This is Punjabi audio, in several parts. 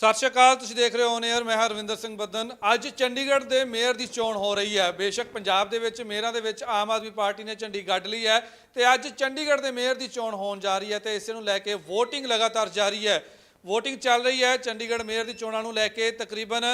ਸਤਿ ਸ਼੍ਰੀ ਅਕਾਲ, ਤੁਸੀਂ ਦੇਖ ਰਹੇ ਹੋ ਏਅਰ ਮੈਂ ਹਰਵਿੰਦਰ ਸਿੰਘ ਬੱਦਨ। ਅੱਜ ਚੰਡੀਗੜ੍ਹ ਦੇ ਮੇਅਰ ਦੀ ਚੋਣ ਹੋ ਰਹੀ ਹੈ। ਬੇਸ਼ੱਕ ਪੰਜਾਬ ਦੇ ਵਿੱਚ ਮੇਅਰਾਂ ਦੇ ਵਿੱਚ ਆਮ ਆਦਮੀ ਪਾਰਟੀ ਨੇ ਝੰਡੀ ਗੱਡ ਲਈ ਹੈ ਤੇ ਅੱਜ ਚੰਡੀਗੜ੍ਹ ਦੇ ਮੇਅਰ ਦੀ ਚੋਣ ਹੋਣ ਜਾ ਰਹੀ ਹੈ ਤੇ ਇਸੇ ਨੂੰ ਲੈ ਕੇ VOTING ਲਗਾਤਾਰ ਜਾਰੀ ਹੈ। VOTING ਚੱਲ ਰਹੀ ਹੈ। ਚੰਡੀਗੜ੍ਹ ਮੇਅਰ ਦੀ ਚੋਣਾਂ ਨੂੰ ਲੈ ਕੇ ਤਕਰੀਬਨ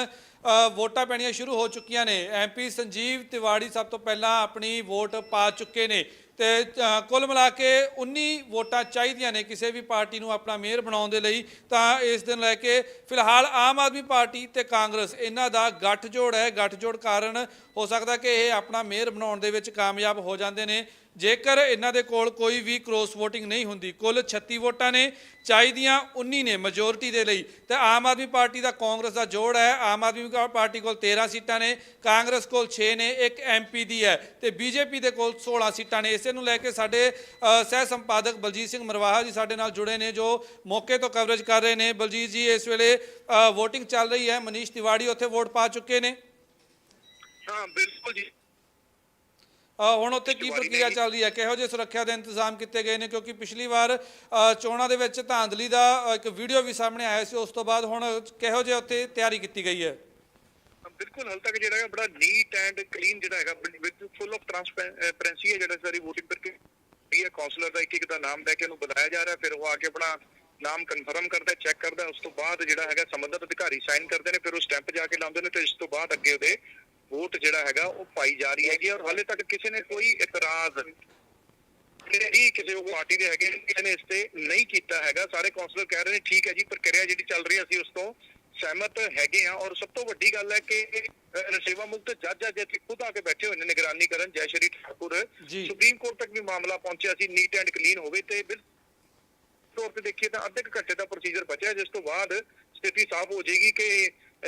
ਵੋਟਾਂ ਪੈਣੀਆਂ ਸ਼ੁਰੂ ਹੋ ਚੁੱਕੀਆਂ ਨੇ। ਐਮਪੀ ਸੰਜੀਵ ਤਿਵਾੜੀ ਸਭ ਤੋਂ ਪਹਿਲਾਂ ਆਪਣੀ ਵੋਟ ਪਾ ਚੁੱਕੇ ਨੇ। ਤੇ ਕੁੱਲ ਮਿਲਾ ਕੇ 19 ਵੋਟਾਂ ਚਾਹੀਦੀਆਂ ਨੇ ਕਿਸੇ ਵੀ ਪਾਰਟੀ ਨੂੰ ਆਪਣਾ ਮੇਅਰ ਬਣਾਉਣ ਦੇ ਲਈ। ਤਾਂ ਇਸ ਦਿਨ ਲੈ ਕੇ ਫਿਲਹਾਲ ਆਮ ਆਦਮੀ ਪਾਰਟੀ ਤੇ ਕਾਂਗਰਸ, ਇਹਨਾਂ ਦਾ ਗੱਠਜੋੜ ਹੈ। ਗੱਠਜੋੜ ਕਾਰਨ ਹੋ ਸਕਦਾ ਕਿ ਇਹ ਆਪਣਾ ਮੇਅਰ ਬਣਾਉਣ ਦੇ ਵਿੱਚ ਕਾਮਯਾਬ ਹੋ ਜਾਂਦੇ ਨੇ। ਜੇਕਰ ਇਹਨਾਂ ਦੇ ਕੋਲ ਕੋਈ ਵੀ ਕ੍ਰੋਸ VOTING ਨਹੀਂ ਹੁੰਦੀ, ਕੁੱਲ 36 ਵੋਟਾਂ ਨੇ, ਚਾਹੀਦੀਆਂ 19 ਨੇ ਮੈਜੋਰਿਟੀ ਦੇ ਲਈ। ਤੇ ਆਮ ਆਦਮੀ ਪਾਰਟੀ ਦਾ ਕਾਂਗਰਸ ਦਾ ਜੋੜ ਹੈ। ਆਮ ਆਦਮੀ ਕਾ- ਪਾਰਟੀ ਕੋਲ 13 ਸੀਟਾਂ ਨੇ, ਕਾਂਗਰਸ ਕੋਲ 6 ਨੇ, ਇੱਕ ਐਮਪੀ ਦੀ ਹੈ। ਤੇ ਬੀਜੇਪੀ ਦੇ ਕੋਲ 16 ਸੀਟਾਂ ਨੇ। ਇਸੇ ਨੂੰ ਲੈ ਕੇ ਸਾਡੇ ਸਹਿ ਸੰਪਾਦਕ ਬਲਜੀਤ ਸਿੰਘ ਮਰਵਾਹਾ ਜੀ ਸਾਡੇ ਨਾਲ ਜੁੜੇ ਨੇ, ਜੋ ਮੌਕੇ ਤੋਂ ਕਵਰੇਜ ਕਰ ਰਹੇ ਨੇ। ਬਲਜੀਤ ਜੀ, ਇਸ ਵੇਲੇ VOTING ਚੱਲ ਰਹੀ ਹੈ। ਮਨੀਸ਼ ਤਿਵਾੜੀ ਉੱਥੇ ਵੋਟ ਪਾ ਚੁੱਕੇ ਨੇ। ਹਾਂ ਬਿਲਕੁਲ ਜੀ। ਹੁਣ ਉੱਥੇ ਕੀ ਪ੍ਰਕਿਰਿਆ ਚੱਲ ਰਹੀ ਹੈ? ਕਿਹੋ ਜਿਹੇ ਸੁਰੱਖਿਆ ਦੇ ਇੰਤਜ਼ਾਮ ਕੀਤੇ ਗਏ ਨੇ? ਕਿਉਂਕਿ ਪਿਛਲੀ ਵਾਰ ਚੋਣਾਂ ਦੇ ਵਿੱਚ ਧਾਂਦਲੀ ਦਾ ਇੱਕ ਵੀਡੀਓ ਵੀ ਸਾਹਮਣੇ ਆਇਆ ਸੀ। ਉਸ ਤੋਂ ਬਾਅਦ ਹੁਣ ਕਿਹੋ ਜਿਹੇ ਉੱਥੇ ਤਿਆਰੀ ਕੀਤੀ ਗਈ ਹੈ? ਬਿਲਕੁਲ। ਹਾਲ ਤੱਕ ਜਿਹੜਾ ਹੈ ਬੜਾ ਨੀਟ ਐਂਡ ਕਲੀਨ ਜਿਹੜਾ ਹੈਗਾ ਵਿਦ ਫੁੱਲ ਆਫ ਟ੍ਰਾਂਸਪੇਰੈਂਸੀ ਹੈ ਜਿਹੜਾ ਸਾਰੀ VOTING ਕਰਕੇ। ਇਹ ਕਾਉਂਸਲਰ ਦਾ ਇੱਕ ਇੱਕ ਦਾ ਨਾਮ ਲੈ ਕੇ ਉਹਨੂੰ ਬੁਲਾਇਆ ਜਾ ਰਿਹਾ ਫਿਰ ਉਹ ਆ ਕੇ ਆਪਣਾ ਨਾਮ ਕਨਫਰਮ ਕਰਦਾ ਚੈੱਕ ਕਰਦਾ। ਉਸ ਤੋਂ ਬਾਅਦ ਜਿਹੜਾ ਹੈਗਾ ਸੰਬੰਧਿਤ ਅਧਿਕਾਰੀ ਸਾਈਨ ਕਰਦੇ ਨੇ ਫਿਰ ਉਹ ਸਟੈਂਪ ਜਾ ਕੇ ਲਾਉਂਦੇ ਨੇ ਤੇ ਇਸ ਤੋਂ ਬਾਅਦ ਅੱਗੇ ਉਹਦੇ ਵੋਟ ਜਿਹੜਾ ਹੈਗਾ ਉਹ ਪਾਈ ਜਾ ਰਹੀ ਹੈਗੀ ਔਰ ਹਾਲੇ ਤੱਕ ਕਿਸੇ ਨੇ ਕੋਈ ਇਤਰਾਜ਼ ਜਿਹੜੀ ਕਿਸੇ ਉਹ ਪਾਰਟੀ ਦੇ ਹੈਗੇ ਕਿਸੇ ਨੇ ਇਸ ਤੇ ਨਹੀਂ ਕੀਤਾ ਹੈਗਾ। ਸਾਰੇ ਕਾਉਂਸਲਰ ਕਹਿ ਰਹੇ ਨੇ ਠੀਕ ਹੈ ਜੀ ਪ੍ਰਕਿਰਿਆ ਜਿਹੜੀ ਚੱਲ ਰਹੀ ਹੈ ਅਸੀਂ ਉਸ ਤੋਂ ਸਹਿਮਤ ਹੈਗੇ ਆ ਔਰ ਸਭ ਤੋਂ ਵੱਡੀ ਗੱਲ ਹੈ ਕਿ ਅਹ, ਸੇਵਾ ਮੁਕਤ ਜੱਜ ਅੱਜ ਇੱਥੇ ਖੁਦ ਆ ਕੇ ਬੈਠੇ ਹੋਏ ਨੇ ਨਿਗਰਾਨੀ ਕਰਨ। ਜੈ ਸ਼੍ਰੀ ਠਾਕੁਰ। ਸੁਪਰੀਮ ਕੋਰਟ ਤੱਕ ਵੀ ਮਾਮਲਾ ਪਹੁੰਚਿਆ ਸੀ ਨੀਟ ਐਂਡ ਕਲੀਨ ਹੋਵੇ ਤੇ ਬਿਲ ਤੌਰ ਤੇ ਦੇਖੀਏ ਤਾਂ ਅੱਧੇ ਘੰਟੇ ਦਾ ਪ੍ਰੋਸੀਜਰ ਬਚਿਆ ਜਿਸ ਤੋਂ ਬਾਅਦ ਸਥਿਤੀ ਸਾਫ਼ ਹੋ ਜਾਏਗੀ ਕਿ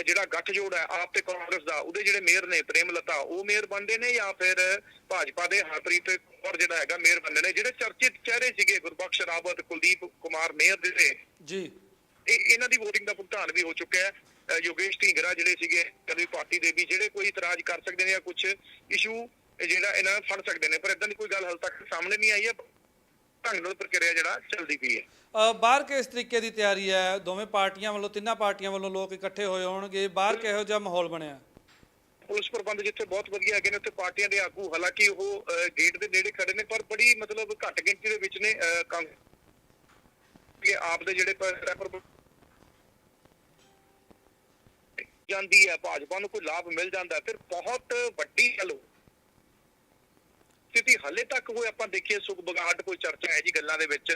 ਜਿਹੜਾ ਗੱਠਜੋੜ ਹੈ ਆਪ ਤੇ ਕਾਂਗਰਸ ਦਾ ਉਹਦੇ ਜਿਹੜੇ ਮੇਅਰ ਨੇ ਪ੍ਰੇਮ ਲਤਾ ਉਹ ਮੇਅਰ ਬਣਦੇ ਨੇ ਜਾਂ ਫਿਰ ਭਾਜਪਾ ਦੇ ਹਰਪ੍ਰੀਤ ਕੌਰ ਜਿਹੜਾ ਹੈਗਾ ਮੇਅਰ ਬਣਦੇ ਨੇ? ਜਿਹੜੇ ਚਰਚਿਤ ਚਿਹਰੇ ਸੀਗੇ ਗੁਰਬਖਸ਼ ਰਾਵਤ ਕੁਲਦੀਪ ਕੁਮਾਰ ਮੇਅਰ ਦੇ ਜੀ। ਇਹ ਇਹਨਾਂ ਦੀ VOTING ਦਾ ਭੁਗਤਾਨ ਵੀ ਹੋ ਚੁੱਕਿਆ ਹੈ। ਯੋਗੇਸ਼ ਢੀਂਗਰਾ ਜਿਹੜੇ ਸੀਗੇ ਕਦੀ ਪਾਰਟੀ ਦੇ ਵੀ ਜਿਹੜੇ ਕੋਈ ਇਤਰਾਜ਼ ਕਰ ਸਕਦੇ ਨੇ ਜਾਂ ਕੁਝ ਇਸ਼ੂ ਜਿਹੜਾ ਇਹਨਾਂ ਫੜ ਸਕਦੇ ਨੇ ਪਰ ਇਦਾਂ ਦੀ ਕੋਈ ਗੱਲ ਹਾਲ ਤੱਕ ਸਾਹਮਣੇ ਨਹੀਂ ਆਈ ਹੈ। ਢੰਗ ਨਾਲ ਪ੍ਰਕਿਰਿਆ ਜਿਹੜਾ ਚੱਲਦੀ ਪਈ ਹੈ। ਬਾਹਰ ਕਿਸ ਤਰੀਕੇ ਦੀ ਤਿਆਰੀ ਹੈ? ਦੋਵੇਂ ਪਾਰਟੀਆਂ ਵੱਲੋਂ ਤਿੰਨਾਂ ਪਾਰਟੀਆਂ ਵੱਲੋਂ ਲੋਕ ਇਕੱਠੇ ਹੋਏ ਹੋਣਗੇ। ਬਾਹਰ ਕਿਹੋ ਜਿਹਾ ਮਾਹੌਲ ਬਣਿਆ? ਪੁਲਿਸ ਪ੍ਰਬੰਧ ਜਿੱਥੇ ਬਹੁਤ ਵਧੀਆ ਹੈਗੇ ਨੇ ਉੱਥੇ ਪਾਰਟੀਆਂ ਦੇ ਆਗੂ ਹਾਲਾਂਕਿ ਉਹ ਗੇਟ ਦੇ ਨੇੜੇ ਖੜੇ ਨੇ ਪਰ ਬੜੀ ਮਤਲਬ ਘੱਟ ਗਿਣਤੀ ਦੇ ਵਿੱਚ ਨੇ ਕਿ ਆਪ ਦੇ ਜਿਹੜੇ ਪ੍ਰੈਫਰ ਜਾਂਦੀ ਹੈ ਭਾਜਪਾ ਨੂੰ ਕੋਈ ਲਾਭ ਮਿਲ ਜਾਂਦਾ ਫਿਰ ਬਹੁਤ ਵੱਡੀ ਗੱਲ ਹੋ ਸਥਿਤੀ ਹਲੇ ਤੱਕ ਕੋਈ ਆਪਾਂ ਦੇਖੀਏ ਸੁਖ ਬਗਾਹਟ ਕੋਈ ਚਰਚਾ ਹੈ ਜੀ ਗੱਲਾਂ ਦੇ ਵਿੱਚ?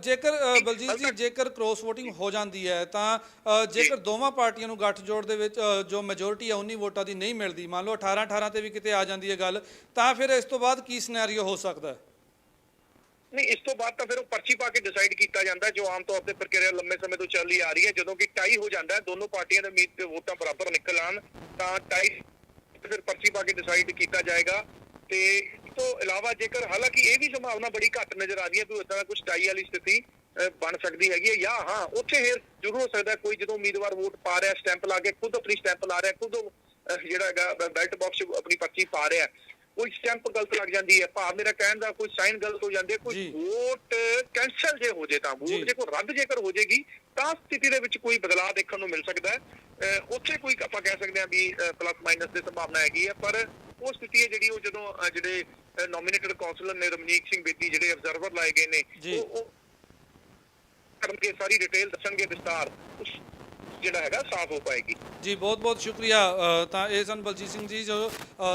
ਜੇਕਰ ਬਲਜੀਤ ਜੀ ਜੇਕਰ ਕ੍ਰੋਸ VOTING ਹੋ ਜਾਂਦੀ ਹੈ ਤਾਂ ਜੇਕਰ ਦੋਵਾਂ ਪਾਰਟੀਆਂ ਨੂੰ ਗੱਠਜੋੜ ਦੇ ਵਿੱਚ ਜੋ ਮੈਜੋਰਿਟੀ ਹੈ 19 ਵੋਟਾਂ ਦੀ ਨਹੀਂ ਮਿਲਦੀ ਮੰਨ ਲਓ 18 18 ਤੇ ਵੀ ਕਿਤੇ ਆ ਜਾਂਦੀ ਹੈ ਗੱਲ ਤਾਂ ਫਿਰ ਇਸ ਤੋਂ ਬਾਅਦ ਕੀ ਸਿਨੈਰੀਓ ਹੋ ਸਕਦਾ? ਹੈ ਨਹੀਂ ਇਸ ਤੋਂ ਬਾਅਦ ਤਾਂ ਫਿਰ ਉਹ ਪਰਚੀ ਪਾ ਕੇ ਡਿਸਾਈਡ ਕੀਤਾ ਜਾਂਦਾ ਜੋ ਆਮ ਤੌਰ ਤੇ ਪ੍ਰਕਿਰਿਆ ਲੰਮੇ ਸਮੇਂ ਤੋਂ ਚੱਲੀ ਆ ਰਹੀ ਹੈ। ਜਦੋਂ ਕਿ ਟਾਈ ਹੋ ਜਾਂਦਾ ਦੋਨੋਂ ਪਾਰਟੀਆਂ ਦੇ ਉਮੀਦ ਤੇ ਵੋਟਾਂ ਬਰਾਬਰ ਨਿਕਲ ਆਉਣ ਤਾਂ ਟਾਈ ਫਿਰ ਪਰਚੀ ਪਾ ਕੇ ਡਿਸਾਈਡ ਕੀਤਾ ਜਾਏਗਾ। ਤੇ ਇਸ ਤੋਂ ਇਲਾਵਾ ਜੇਕਰ ਹਾਲਾਂਕਿ ਇਹ ਵੀ ਸੰਭਾਵਨਾ ਬੜੀ ਘੱਟ ਨਜ਼ਰ ਆ ਰਹੀ ਹੈ ਕਿ ਉਦਾਂ ਦਾ ਕੁਝ ਟਾਈ ਵਾਲੀ ਸਥਿਤੀ ਬਣ ਸਕਦੀ ਹੈਗੀ ਹੈ ਜਾਂ ਹਾਂ, ਉੱਥੇ ਇਹ ਜ਼ਰੂਰ ਹੋ ਸਕਦਾ ਕੋਈ ਜਦੋਂ ਉਮੀਦਵਾਰ ਵੋਟ ਪਾ ਰਿਹਾ, ਸਟੈਂਪ ਲਾ ਕੇ ਖੁਦ ਆਪਣੀ ਸਟੈਂਪ ਲਾ ਰਿਹਾ, ਖੁਦ ਜਿਹੜਾ ਹੈਗਾ ਬੈਲਟ ਬਾਕਸ ਆਪਣੀ ਪਰਚੀ ਪਾ ਰਿਹਾ। ਕੋਈ ਸਟੈਂਪ ਗਲਤ ਲੱਗ ਜਾਂਦੀ ਹੈ ਭਾਵ ਮੇਰਾ ਕਹਿਣ ਦਾ ਕੋਈ ਸਾਈਨ ਗਲਤ ਹੋ ਜਾਂਦੇ ਕੋਈ। ਵੋਟ ਕੈਂਸਲ ਜੇ ਹੋ ਜੇ ਤਾਂ। ਵੋਟ ਜੇ ਕੋਈ ਰੱਦ ਜੇਕਰ ਹੋ ਜੇਗੀ ਤਾਂ ਸਥਿਤੀ ਦੇ ਵਿੱਚ ਕੋਈ ਬਦਲਾਅ ਦੇਖਣ ਨੂੰ ਮਿਲ ਸਕਦਾ ਹੈ ਉੱਥੇ ਕੋਈ ਆਪਾਂ ਕਹਿ ਸਕਦੇ ਹਾਂ ਵੀ ਪਲੱਸ ਮਾਈਨਸ ਦੀ ਸੰਭਾਵਨਾ ਹੈਗੀ ਹੈ ਪਰ ਉਹ ਸਥਿਤੀ ਹੈ ਜਿਹੜੀ ਉਹ ਜਦੋਂ ਜਿਹੜੇ ਨੋਮੀਨੇਟਡ ਕਾਉਂਸਲਰ ਨੇ ਰਮਨੀਕ ਸਿੰਘ ਬੇਦੀ ਜਿਹੜੇ ਅਬਜ਼ਰਵਰ ਲਾਏ ਗਏ ਨੇ। ਉਹ ਕਰਨਗੇ ਸਾਰੀ ਡਿਟੇਲ ਦੱਸਣਗੇ ਵਿਸਤਾਰ ਜਿਹੜਾ ਹੈਗਾ, ਸਾਫ਼ ਹੋ ਪਾਏਗੀ। ਜੀ ਬਹੁਤ ਬਹੁਤ ਸ਼ੁਕਰੀਆ ਤਾਂ ਇਹ ਸਨ ਬਲਜੀਤ ਸਿੰਘ ਜੀ, ਜੋ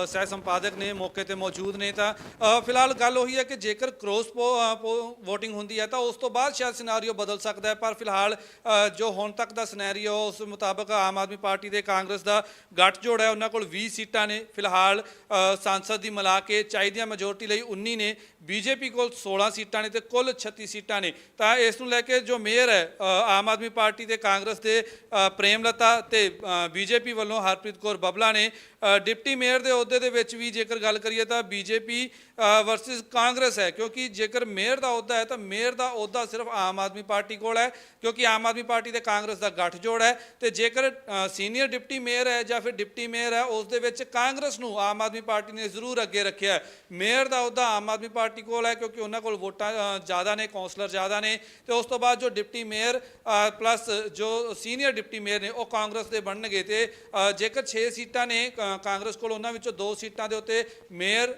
ਸਹਿ ਸੰਪਾਦਕ ਨੇ, ਮੌਕੇ ਤੇ ਮੌਜੂਦ ਨੇ ਤਾਂ ਫਿਲਹਾਲ ਗੱਲ ਉਹੀ ਹੈ ਕਿ ਜੇਕਰ ਕ੍ਰੋਸ ਵੋਟਿੰਗ ਹੁੰਦੀ ਹੈ ਤਾਂ ਉਸ ਤੋਂ ਬਾਅਦ ਸ਼ਾਇਦ ਸਿਨੈਰੀਓ ਬਦਲ ਸਕਦਾ ਹੈ, ਪਰ ਫਿਲਹਾਲ ਜੋ ਹੁਣ ਤੱਕ ਦਾ ਸਿਨੈਰੀਓ ਉਸ ਮੁਤਾਬਕ ਆਮ ਆਦਮੀ ਪਾਰਟੀ ਦੇ ਕਾਂਗਰਸ ਦਾ ਗੱਠਜੋੜ ਹੈ, ਉਹਨਾਂ ਕੋਲ 20 ਸੀਟਾਂ ਨੇ। ਫਿਲਹਾਲ ਸੰਸਦ ਦੀ ਮਿਲਾ ਕੇ ਚਾਹੀਦੀਆਂ ਮੈਜੋਰਟੀ ਲਈ 19 ਨੇ, ਬੀਜੇਪੀ ਕੋਲ 16 ਸੀਟਾਂ ਨੇ ਤੇ ਕੁੱਲ 36 ਸੀਟਾਂ ਨੇ। ਤਾਂ ਇਸ ਨੂੰ ਲੈ ਕੇ ਜੋ ਮੇਅਰ ਹੈ ਆਮ ਆਦਮੀ ਪਾਰਟੀ ਤੇ ਕਾਂਗਰਸ ਦੇ ਪ੍ਰੇਮਲਤਾ ਤੇ ਬੀਜੇਪੀ ਵੱਲੋਂ ਹਰਪ੍ਰੀਤ ਕੌਰ ਬਬਲਾ ਨੇ ਡਿਪਟੀ ਮੇਅਰ ਦੇ ਅਹੁਦੇ ਦੇ ਵਿੱਚ ਵੀ ਜੇਕਰ ਗੱਲ ਕਰੀਏ ਤਾਂ ਬੀਜੇਪੀ ਵਰਸਸ ਕਾਂਗਰਸ ਹੈ। ਕਿਉਂਕਿ ਜੇਕਰ ਮੇਅਰ ਦਾ ਅਹੁਦਾ ਹੈ ਤਾਂ ਮੇਅਰ ਦਾ ਅਹੁਦਾ ਸਿਰਫ ਆਮ ਆਦਮੀ ਪਾਰਟੀ ਕੋਲ ਹੈ। ਕਿਉਂਕਿ ਆਮ ਆਦਮੀ ਪਾਰਟੀ ਤੇ ਕਾਂਗਰਸ ਦਾ ਗੱਠਜੋੜ ਹੈ ਤੇ ਜੇਕਰ ਸੀਨੀਅਰ ਡਿਪਟੀ ਮੇਅਰ ਹੈ ਜਾਂ ਫਿਰ ਡਿਪਟੀ ਮੇਅਰ ਹੈ, ਉਸ ਦੇ ਵਿੱਚ ਕਾਂਗਰਸ ਨੂੰ ਆਮ ਆਦਮੀ ਪਾਰਟੀ ਨੇ ਜ਼ਰੂਰ ਅੱਗੇ ਰੱਖਿਆ ਮੇਅਰ ਦਾ ਅਹੁਦਾ ਆਮ ਆਦਮੀ ਪਾਰਟੀ ਕੋਲ ਹੈ ਕਿਉਂਕਿ ਉਹਨਾਂ ਕੋਲ ਵੋਟਾਂ ਜ਼ਿਆਦਾ ਨੇ, ਕੌਂਸਲਰ ਜ਼ਿਆਦਾ ਨੇ ਤੇ ਉਸ ਤੋਂ ਬਾਅਦ ਜੋ ਡਿਪਟੀ ਮੇਅਰ ਪਲੱਸ ਜੋ ਸੀਨੀਅਰ ਡਿਪਟੀ ਮੇਅਰ ਨੇ, ਉਹ ਕਾਂਗਰਸ ਦੇ ਬਣਨਗੇ ਤੇ ਜੇਕਰ 6 ਸੀਟਾਂ ਨੇ ਕ- ਕਾਂਗਰਸ ਕੋਲ ਉਹਨਾਂ ਵਿੱਚੋਂ ਦੋ ਸੀਟਾਂ ਦੇ ਉੱਤੇ ਮੇਅਰ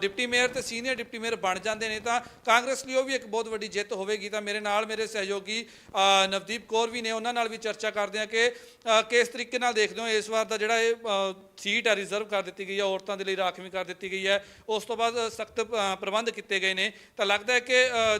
ਡਿਪਟੀ ਮੇਅਰ ਤੇ ਸੀਨੀਅਰ ਡਿਪਟੀ ਮੇਅਰ ਬਣ ਜਾਂਦੇ ਨੇ ਤਾਂ ਕਾਂਗਰਸ ਲਈ ਉਹ ਵੀ ਇੱਕ ਬਹੁਤ ਵੱਡੀ ਜਿੱਤ ਹੋਵੇਗੀ ਤਾਂ ਮੇਰੇ ਨਾਲ ਮੇਰੇ ਸਹਿਯੋਗੀ ਨਵਦੀਪ ਕੌਰ ਵੀ ਨੇ ਉਹਨਾਂ ਨਾਲ ਵੀ ਚਰਚਾ ਕਰਦੇ ਆ ਕਿ ਕਿਸ ਤਰੀਕੇ ਨਾਲ ਦੇਖਦੇ ਹੋ ਇਸ ਵਾਰ ਦਾ ਜਿਹੜਾ ਇਹ ਸੀਟ ਹੈ ਰਿਜ਼ਰਵ ਕਰ ਦਿੱਤੀ ਗਈ ਹੈ ਔਰਤਾਂ ਦੇ ਲਈ ਰਾਖਵੀਂ ਕਰ ਦਿੱਤੀ ਗਈ ਹੈ। ਉਸ ਤੋਂ ਬਾਅਦ ਸਖਤ ਪ੍ਰਬੰਧ ਕੀਤੇ ਗਏ ਨੇ। ਤਾਂ ਲੱਗਦਾ ਹੈ ਕਿ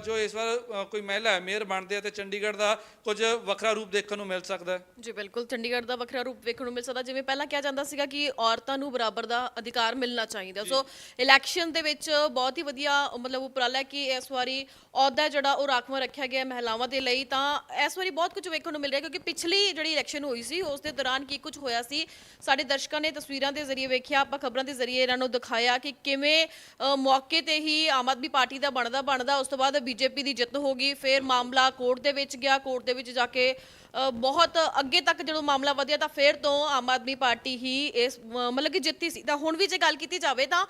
ਜੋ ਇਸ ਵਾਰ ਕੋਈ ਮਹਿਲਾ ਹੈ ਮੇਅਰ ਬਣਦੇ ਆ ਤੇ ਚੰਡੀਗੜ੍ਹ ਦਾ ਕੁਝ ਵੱਖਰਾ ਰੂਪ ਦੇਖਣ ਨੂੰ ਮਿਲ ਸਕਦਾ ਹੈ। ਜੀ ਬਿਲਕੁਲ। ਚੰਡੀਗੜ੍ਹ ਦਾ ਵੱਖਰਾ ਰੂਪ ਵੇਖਣ ਨੂੰ ਮਿਲ ਸਕਦਾ ਜਿਵੇਂ ਪਹਿਲਾਂ ਕਿਹਾ ਜਾਂਦਾ ਸੀਗਾ ਕਿ ਔਰਤਾਂ ਨੂੰ ਬਰਾਬਰ ਦਾ ਅਧਿਕਾਰ ਮਿਲਣਾ ਚਾਹੀਦਾ। ਸੋ ਇਲੈਕਸ਼ਨ ਦੇ ਵਿੱਚ ਬਹੁਤ ਹੀ ਵਧੀਆ ਮਤਲਬ ਉਪਰਾਲਾ ਕਿ ਇਸ ਵਾਰੀ ਅਹੁਦਾ ਜਿਹੜਾ ਉਹ ਰਾਖਵਾਂ ਰੱਖਿਆ ਗਿਆ ਮਹਿਲਾਵਾਂ ਦੇ ਲਈ ਤਾਂ ਇਸ ਵਾਰੀ ਬਹੁਤ ਕੁਝ ਵੇਖਣ ਨੂੰ ਮਿਲ ਰਿਹਾ ਕਿਉਂਕਿ ਪਿਛਲੀ ਜਿਹੜੀ ਇਲੈਕਸ਼ਨ ਹੋਈ ਸੀ ਉਸ ਦੇ ਦੌਰਾਨ ਕੀ ਕੁਝ ਹੋਇਆ ਸੀ ਸਾਡੇ ਦਰਸ਼ਕਾਂ ਨੇ ਤਸਵੀਰਾਂ ਦੇ ਜ਼ਰੀਏ ਵੇਖਿਆ ਆਪਾਂ ਖਬਰਾਂ ਦੇ ਜ਼ਰੀਏ ਇਹਨਾਂ ਨੂੰ ਦਿਖਾਇਆ ਕਿ ਕਿਵੇਂ ਅ, ਮੌਕੇ ਤੇ ਹੀ ਆਮ ਆਦਮੀ ਪਾਰਟੀ ਦਾ ਬਣਦਾ ਬਣਦਾ ਉਸ ਤੋਂ ਬਾਅਦ ਬੀਜੇਪੀ ਦੀ ਜਿੱਤ ਹੋ ਗਈ ਫਿਰ ਮਾਮਲਾ ਕੋਰਟ ਦੇ ਵਿੱਚ ਗਿਆ ਕੋਰਟ ਦੇ ਵਿੱਚ ਜਾ ਕੇ ਅ, ਬਹੁਤ ਅੱਗੇ ਤੱਕ ਜਦੋਂ ਮਾਮਲਾ ਵਧਿਆ ਤਾਂ ਫਿਰ ਤੋਂ ਆਮ ਆਦਮੀ ਪਾਰਟੀ ਹੀ ਇਸ ਅ, ਮਤਲਬ ਕਿ ਜਿੱਤੀ ਸੀ। ਤਾਂ ਹੁਣ ਵੀ ਜੇ ਗੱਲ ਕੀਤੀ ਜਾਵੇ ਤਾਂ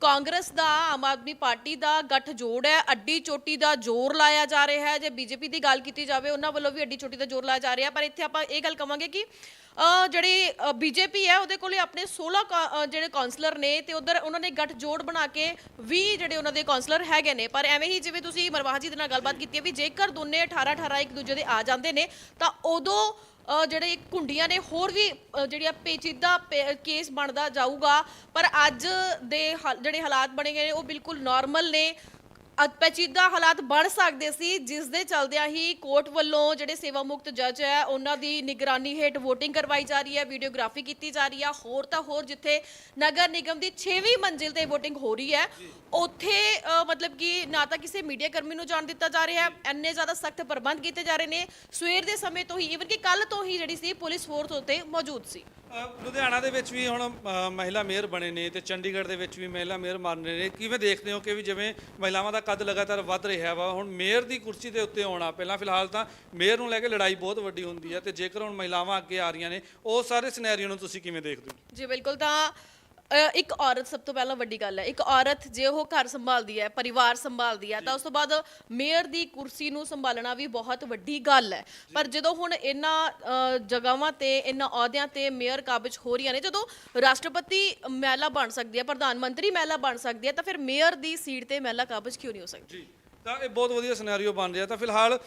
ਕਾਂਗਰਸ ਦਾ ਆਮ ਆਦਮੀ ਪਾਰਟੀ ਦਾ ਗੱਠਜੋੜ ਹੈ ਅੱਡੀ ਚੋਟੀ ਦਾ ਜ਼ੋਰ ਲਾਇਆ ਜਾ ਰਿਹਾ ਹੈ। ਜੇ ਬੀਜੇਪੀ ਦੀ ਗੱਲ ਕੀਤੀ ਜਾਵੇ ਉਹਨਾਂ ਵੱਲੋਂ ਵੀ ਅੱਡੀ ਚੋਟੀ ਦਾ ਜ਼ੋਰ ਲਾਇਆ ਜਾ ਰਿਹਾ ਪਰ ਇੱਥੇ ਆਪਾਂ ਇਹ ਗੱਲ ਕਵਾਂਗੇ ਕਿ ਅ, ਜਿਹੜੀ ਬੀਜੇਪੀ ਹੈ ਉਹਦੇ ਕੋਲੇ ਆਪਣੇ 16 ਕੌ- ਜਿਹੜੇ ਕਾਉਂਸਲਰ ਨੇ ਤੇ ਉਧਰ ਉਹਨਾਂ ਨੇ ਗੱਠਜੋੜ ਬਣਾ ਕੇ 20 ਜਿਹੜੇ ਉਹਨਾਂ ਦੇ ਕਾਉਂਸਲਰ ਹੈਗੇ ਨੇ। ਪਰ ਐਵੇਂ ਹੀ ਜਿਵੇਂ ਤੁਸੀਂ ਮਰਵਾਹ ਜੀ ਦੇ ਨਾਲ ਗੱਲਬਾਤ ਕੀਤੀ ਹੈ ਵੀ ਜੇਕਰ ਦੋਨੇ 18 18 ਇੱਕ ਦੂਜੇ ਦੇ ਆ ਜਾਂਦੇ ਨੇ ਤਾਂ ਉਦੋਂ ਜਿਹੜੇ ਘੁੰਡੀਆਂ ਨੇ, ਹੋਰ ਵੀ ਜਿਹੜੀਆਂ ਪੇਚੀਦਾ ਪੇ- ਕੇਸ ਬਣਦਾ ਜਾਊਗਾ, ਪਰ ਅੱਜ ਦੇ ਹਾਲ- ਜਿਹੜੇ ਹਾਲਾਤ ਬਣੇ ਗਏ ਨੇ, ਉਹ ਬਿਲਕੁਲ ਨਾਰਮਲ ਨੇ। ਅ- ਹਾਲਾਤ ਬਣ ਸਕਦੇ ਸੀ, ਜਿਸ ਦੇ ਚਲਦਿਆਂ ਹੀ ਕੋਰਟ ਵੱਲੋਂ ਜਿਹੜੇ ਸੇਵਾ ਮੁਕਤ ਜੱਜ ਹੈ, ਉਹਨਾਂ ਦੀ ਨਿਗਰਾਨੀ ਹੇਠ VOTING ਕਰਵਾਈ ਜਾ ਰਹੀ ਹੈ ਵੀਡੀਓਗ੍ਰਾਫੀ ਕੀਤੀ ਜਾ ਰਹੀ ਹੈ। ਹੋਰ ਤਾਂ ਹੋਰ ਜਿੱਥੇ ਨਗਰ ਨਿਗਮ ਦੀ 6ਵੀਂ ਮੰਜ਼ਿਲ ਤੇ VOTING ਹੋ ਰਹੀ ਹੈ, ਉੱਥੇ ਮਤਲਬ ਕਿ ਨਾ ਤਾਂ ਕਿਸੇ ਮੀਡੀਆ ਕਰਮੀ ਨੂੰ ਜਾਣ ਦਿੱਤਾ ਜਾ ਰਿਹਾ ਹੈ, ਇੰਨੇ ਜ਼ਿਆਦਾ ਸਖਤ ਪ੍ਰਬੰਧ ਕੀਤੇ ਜਾ ਰਹੇ ਨੇ। ਸਵੇਰ ਦੇ ਸਮੇਂ ਤੋਂ ਹੀ ਈਵਨ ਕਿ ਕੱਲ ਤੋਂ ਹੀ ਜਿਹੜੀ ਸੀ, ਪੁਲਿਸ ਫੋਰਸ ਉੱਤੇ ਮੌਜੂਦ ਸੀ। ਲੁਧਿਆਣਾ ਦੇ ਵਿੱਚ ਵੀ ਹੁਣ ਅ, ਮਹਿਲਾ ਮੇਅਰ ਬਣੇ ਨੇ ਤੇ ਚੰਡੀਗੜ੍ਹ ਦੇ ਵਿੱਚ ਵੀ ਮਹਿਲਾ ਮੇਅਰ ਬਣ ਰਹੇ ਨੇ। ਕਿਵੇਂ ਦੇਖਦੇ ਹੋ ਕਿ ਵੀ ਜਿਵੇਂ ਮਹਿਲਾਵਾਂ ਦਾ ਕੱਦ ਲਗਾਤਾਰ ਵੱਧ ਰਿਹਾ ਵਾ ਹੁਣ ਮੇਅਰ ਦੀ ਕੁਰਸੀ ਦੇ ਉੱਤੇ ਆਉਣਾ ਪਹਿਲਾਂ ਫਿਲਹਾਲ ਤਾਂ ਮੇਅਰ ਨੂੰ ਲੈ ਕੇ ਲੜਾਈ ਬਹੁਤ ਵੱਡੀ ਹੁੰਦੀ ਹੈ ਤੇ ਜੇਕਰ ਹੁਣ ਮਹਿਲਾਵਾਂ ਅੱਗੇ ਆ ਰਹੀਆਂ ਨੇ ਉਹ ਸਾਰੇ ਸਿਨੈਰੀਓ ਨੂੰ ਤੁਸੀਂ ਕਿਵੇਂ ਦੇਖਦੇ ਹੋ? ਜੀ ਬਿਲਕੁਲ ਤਾਂ ਅ, ਇੱਕ ਔਰਤ ਸਭ ਤੋਂ ਪਹਿਲਾਂ ਵੱਡੀ ਗੱਲ ਹੈ। ਇੱਕ ਔਰਤ ਜੇ ਉਹ ਘਰ ਸੰਭਾਲਦੀ ਹੈ ਪਰਿਵਾਰ ਸੰਭਾਲਦੀ ਹੈ ਤਾਂ ਉਸ ਤੋਂ ਬਾਅਦ ਮੇਅਰ ਦੀ ਕੁਰਸੀ ਨੂੰ ਸੰਭਾਲਣਾ ਵੀ ਬਹੁਤ ਵੱਡੀ ਗੱਲ ਹੈ। ਪਰ ਜਦੋਂ ਹੁਣ ਇਹਨਾਂ ਅ, ਜਗ੍ਹਾਵਾਂ ਤੇ ਇਹਨਾਂ ਅਹੁਦਿਆਂ ਤੇ ਮੇਅਰ ਕਾਬਜ ਹੋ ਰਹੀਆਂ ਨੇ ਜਦੋਂ ਰਾਸ਼ਟਰਪਤੀ ਮਹਿਲਾ ਬਣ ਸਕਦੀ ਹੈ ਪ੍ਰਧਾਨ ਮੰਤਰੀ ਮਹਿਲਾ ਬਣ ਸਕਦੀ ਹੈ ਤਾਂ ਫਿਰ ਮੇਅਰ ਦੀ ਸੀਟ ਤੇ ਮਹਿਲਾ ਕਾਬਜ ਕਿਉਂ ਨਹੀਂ ਹੋ ਸਕਦੀ? ਜੀ। ਤਾਂ ਇਹ ਬਹੁਤ ਵਧੀਆ ਸਿਨੈਰੀਓ ਬਣ ਰਿਹਾ ਤਾਂ ਫਿਲਹਾਲ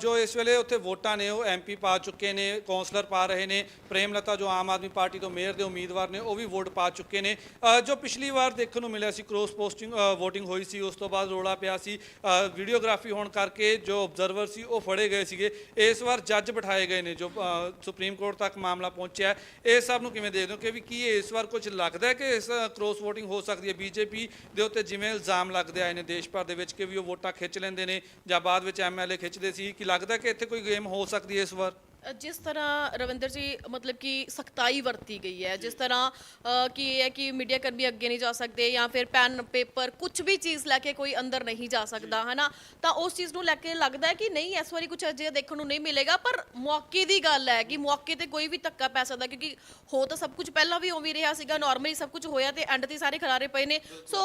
ਜੋ ਇਸ ਵੇਲੇ ਉੱਥੇ ਵੋਟਾਂ ਨੇ, ਉਹ ਐਮਪੀ ਪਾ ਚੁੱਕੇ ਨੇ, ਕੌਂਸਲਰ ਪਾ ਰਹੇ ਨੇ ਪ੍ਰੇਮਲਤਾ ਜੋ ਆਮ ਆਦਮੀ ਪਾਰਟੀ ਤੋਂ ਮੇਅਰ ਦੇ ਉਮੀਦਵਾਰ ਨੇ, ਉਹ ਵੀ ਵੋਟ ਪਾ ਚੁੱਕੇ ਨੇ। ਜੋ ਪਿਛਲੀ ਵਾਰ ਦੇਖਣ ਨੂੰ ਮਿਲਿਆ ਸੀ ਕ੍ਰੋਸ ਪੋਸਟਿੰਗ VOTING ਹੋਈ ਸੀ, ਉਸ ਤੋਂ ਬਾਅਦ ਰੋਲਾ ਪਿਆ ਸੀ। ਵੀਡੀਓਗ੍ਰਾਫੀ ਹੋਣ ਕਰਕੇ ਜੋ ਆਬਜ਼ਰਵਰ ਸੀ, ਉਹ ਫੜੇ ਗਏ ਸੀਗੇ। ਇਸ ਵਾਰ ਜੱਜ ਬਿਠਾਏ ਗਏ ਨੇ, ਜੋ ਸੁਪਰੀਮ ਕੋਰਟ ਤੱਕ ਮਾਮਲਾ ਪਹੁੰਚਿਆ ਇਹ ਸਭ ਨੂੰ ਕਿਵੇਂ ਦੇਖਦੇ ਹੋ ਕਿ ਵੀ ਕੀ ਇਸ ਵਾਰ ਕੁਝ ਲੱਗਦਾ ਹੈ ਕਿ ਇਸ ਕ੍ਰੋਸ VOTING ਹੋ ਸਕਦੀ ਹੈ? ਬੀਜੇਪੀ ਦੇ ਉੱਤੇ ਜਿਵੇਂ ਇਲਜ਼ਾਮ ਲੱਗਦੇ ਆਏ ਨੇ ਦੇਸ਼ ਭਰ ਦੇ ਵਿੱਚ ਕਿ ਵੀ ਉਹ ਵੋਟਾਂ ਖਿੱਚ ਲੈਂਦੇ ਨੇ ਜਾਂ ਬਾਅਦ ਵਿੱਚ ਐਮਐਲਏ ਖਿੱਚਦੇ ਸੀ, ਕਿ ਲੱਗਦਾ ਕਿ ਇੱਥੇ ਕੋਈ ਗੇਮ ਹੋ ਸਕਦੀ ਹੈ ਇਸ ਵਾਰ? ਜਿਸ ਤਰ੍ਹਾਂ ਰਵਿੰਦਰ ਜੀ, ਮਤਲਬ ਕਿ ਸਖਤਾਈ ਵਰਤੀ ਗਈ ਹੈ, ਜਿਸ ਤਰ੍ਹਾਂ ਕਿ ਇਹ ਹੈ ਕਿ ਮੀਡੀਆ ਕਰਮੀ ਅੱਗੇ ਨਹੀਂ ਜਾ ਸਕਦੇ ਜਾਂ ਫਿਰ ਪੈਨ, ਪੇਪਰ ਕੁਝ ਵੀ ਚੀਜ਼ ਲੈ ਕੇ ਕੋਈ ਅੰਦਰ ਨਹੀਂ ਜਾ ਸਕਦਾ, ਹਨਾ? ਤਾਂ ਉਸ ਚੀਜ਼ ਨੂੰ ਲੈ ਕੇ ਲੱਗਦਾ ਹੈ ਕਿ ਨਹੀਂ, ਇਸ ਵਾਰੀ ਕੁਝ ਅਜਿਹਾ ਦੇਖਣ ਨੂੰ ਨਹੀਂ ਮਿਲੇਗਾ, ਪਰ ਮੌਕੇ ਦੀ ਗੱਲ ਹੈ ਕਿ ਮੌਕੇ ਤੇ ਕੋਈ ਵੀ ਧੱਕਾ ਪੈ ਸਕਦਾ, ਕਿਉਂਕਿ ਹੋ ਤਾਂ ਸਭ ਕੁਝ ਪਹਿਲਾਂ ਵੀ ਉਵੇਂ ਹੀ ਰਿਹਾ ਸੀਗਾ ਨਾਰਮਲੀ ਸਭ ਕੁਝ ਹੋਇਆ ਤੇ ਐਂਡ ਤੇ ਸਾਰੇ ਖਰਾਰੇ ਪਏ ਨੇ। ਸੋ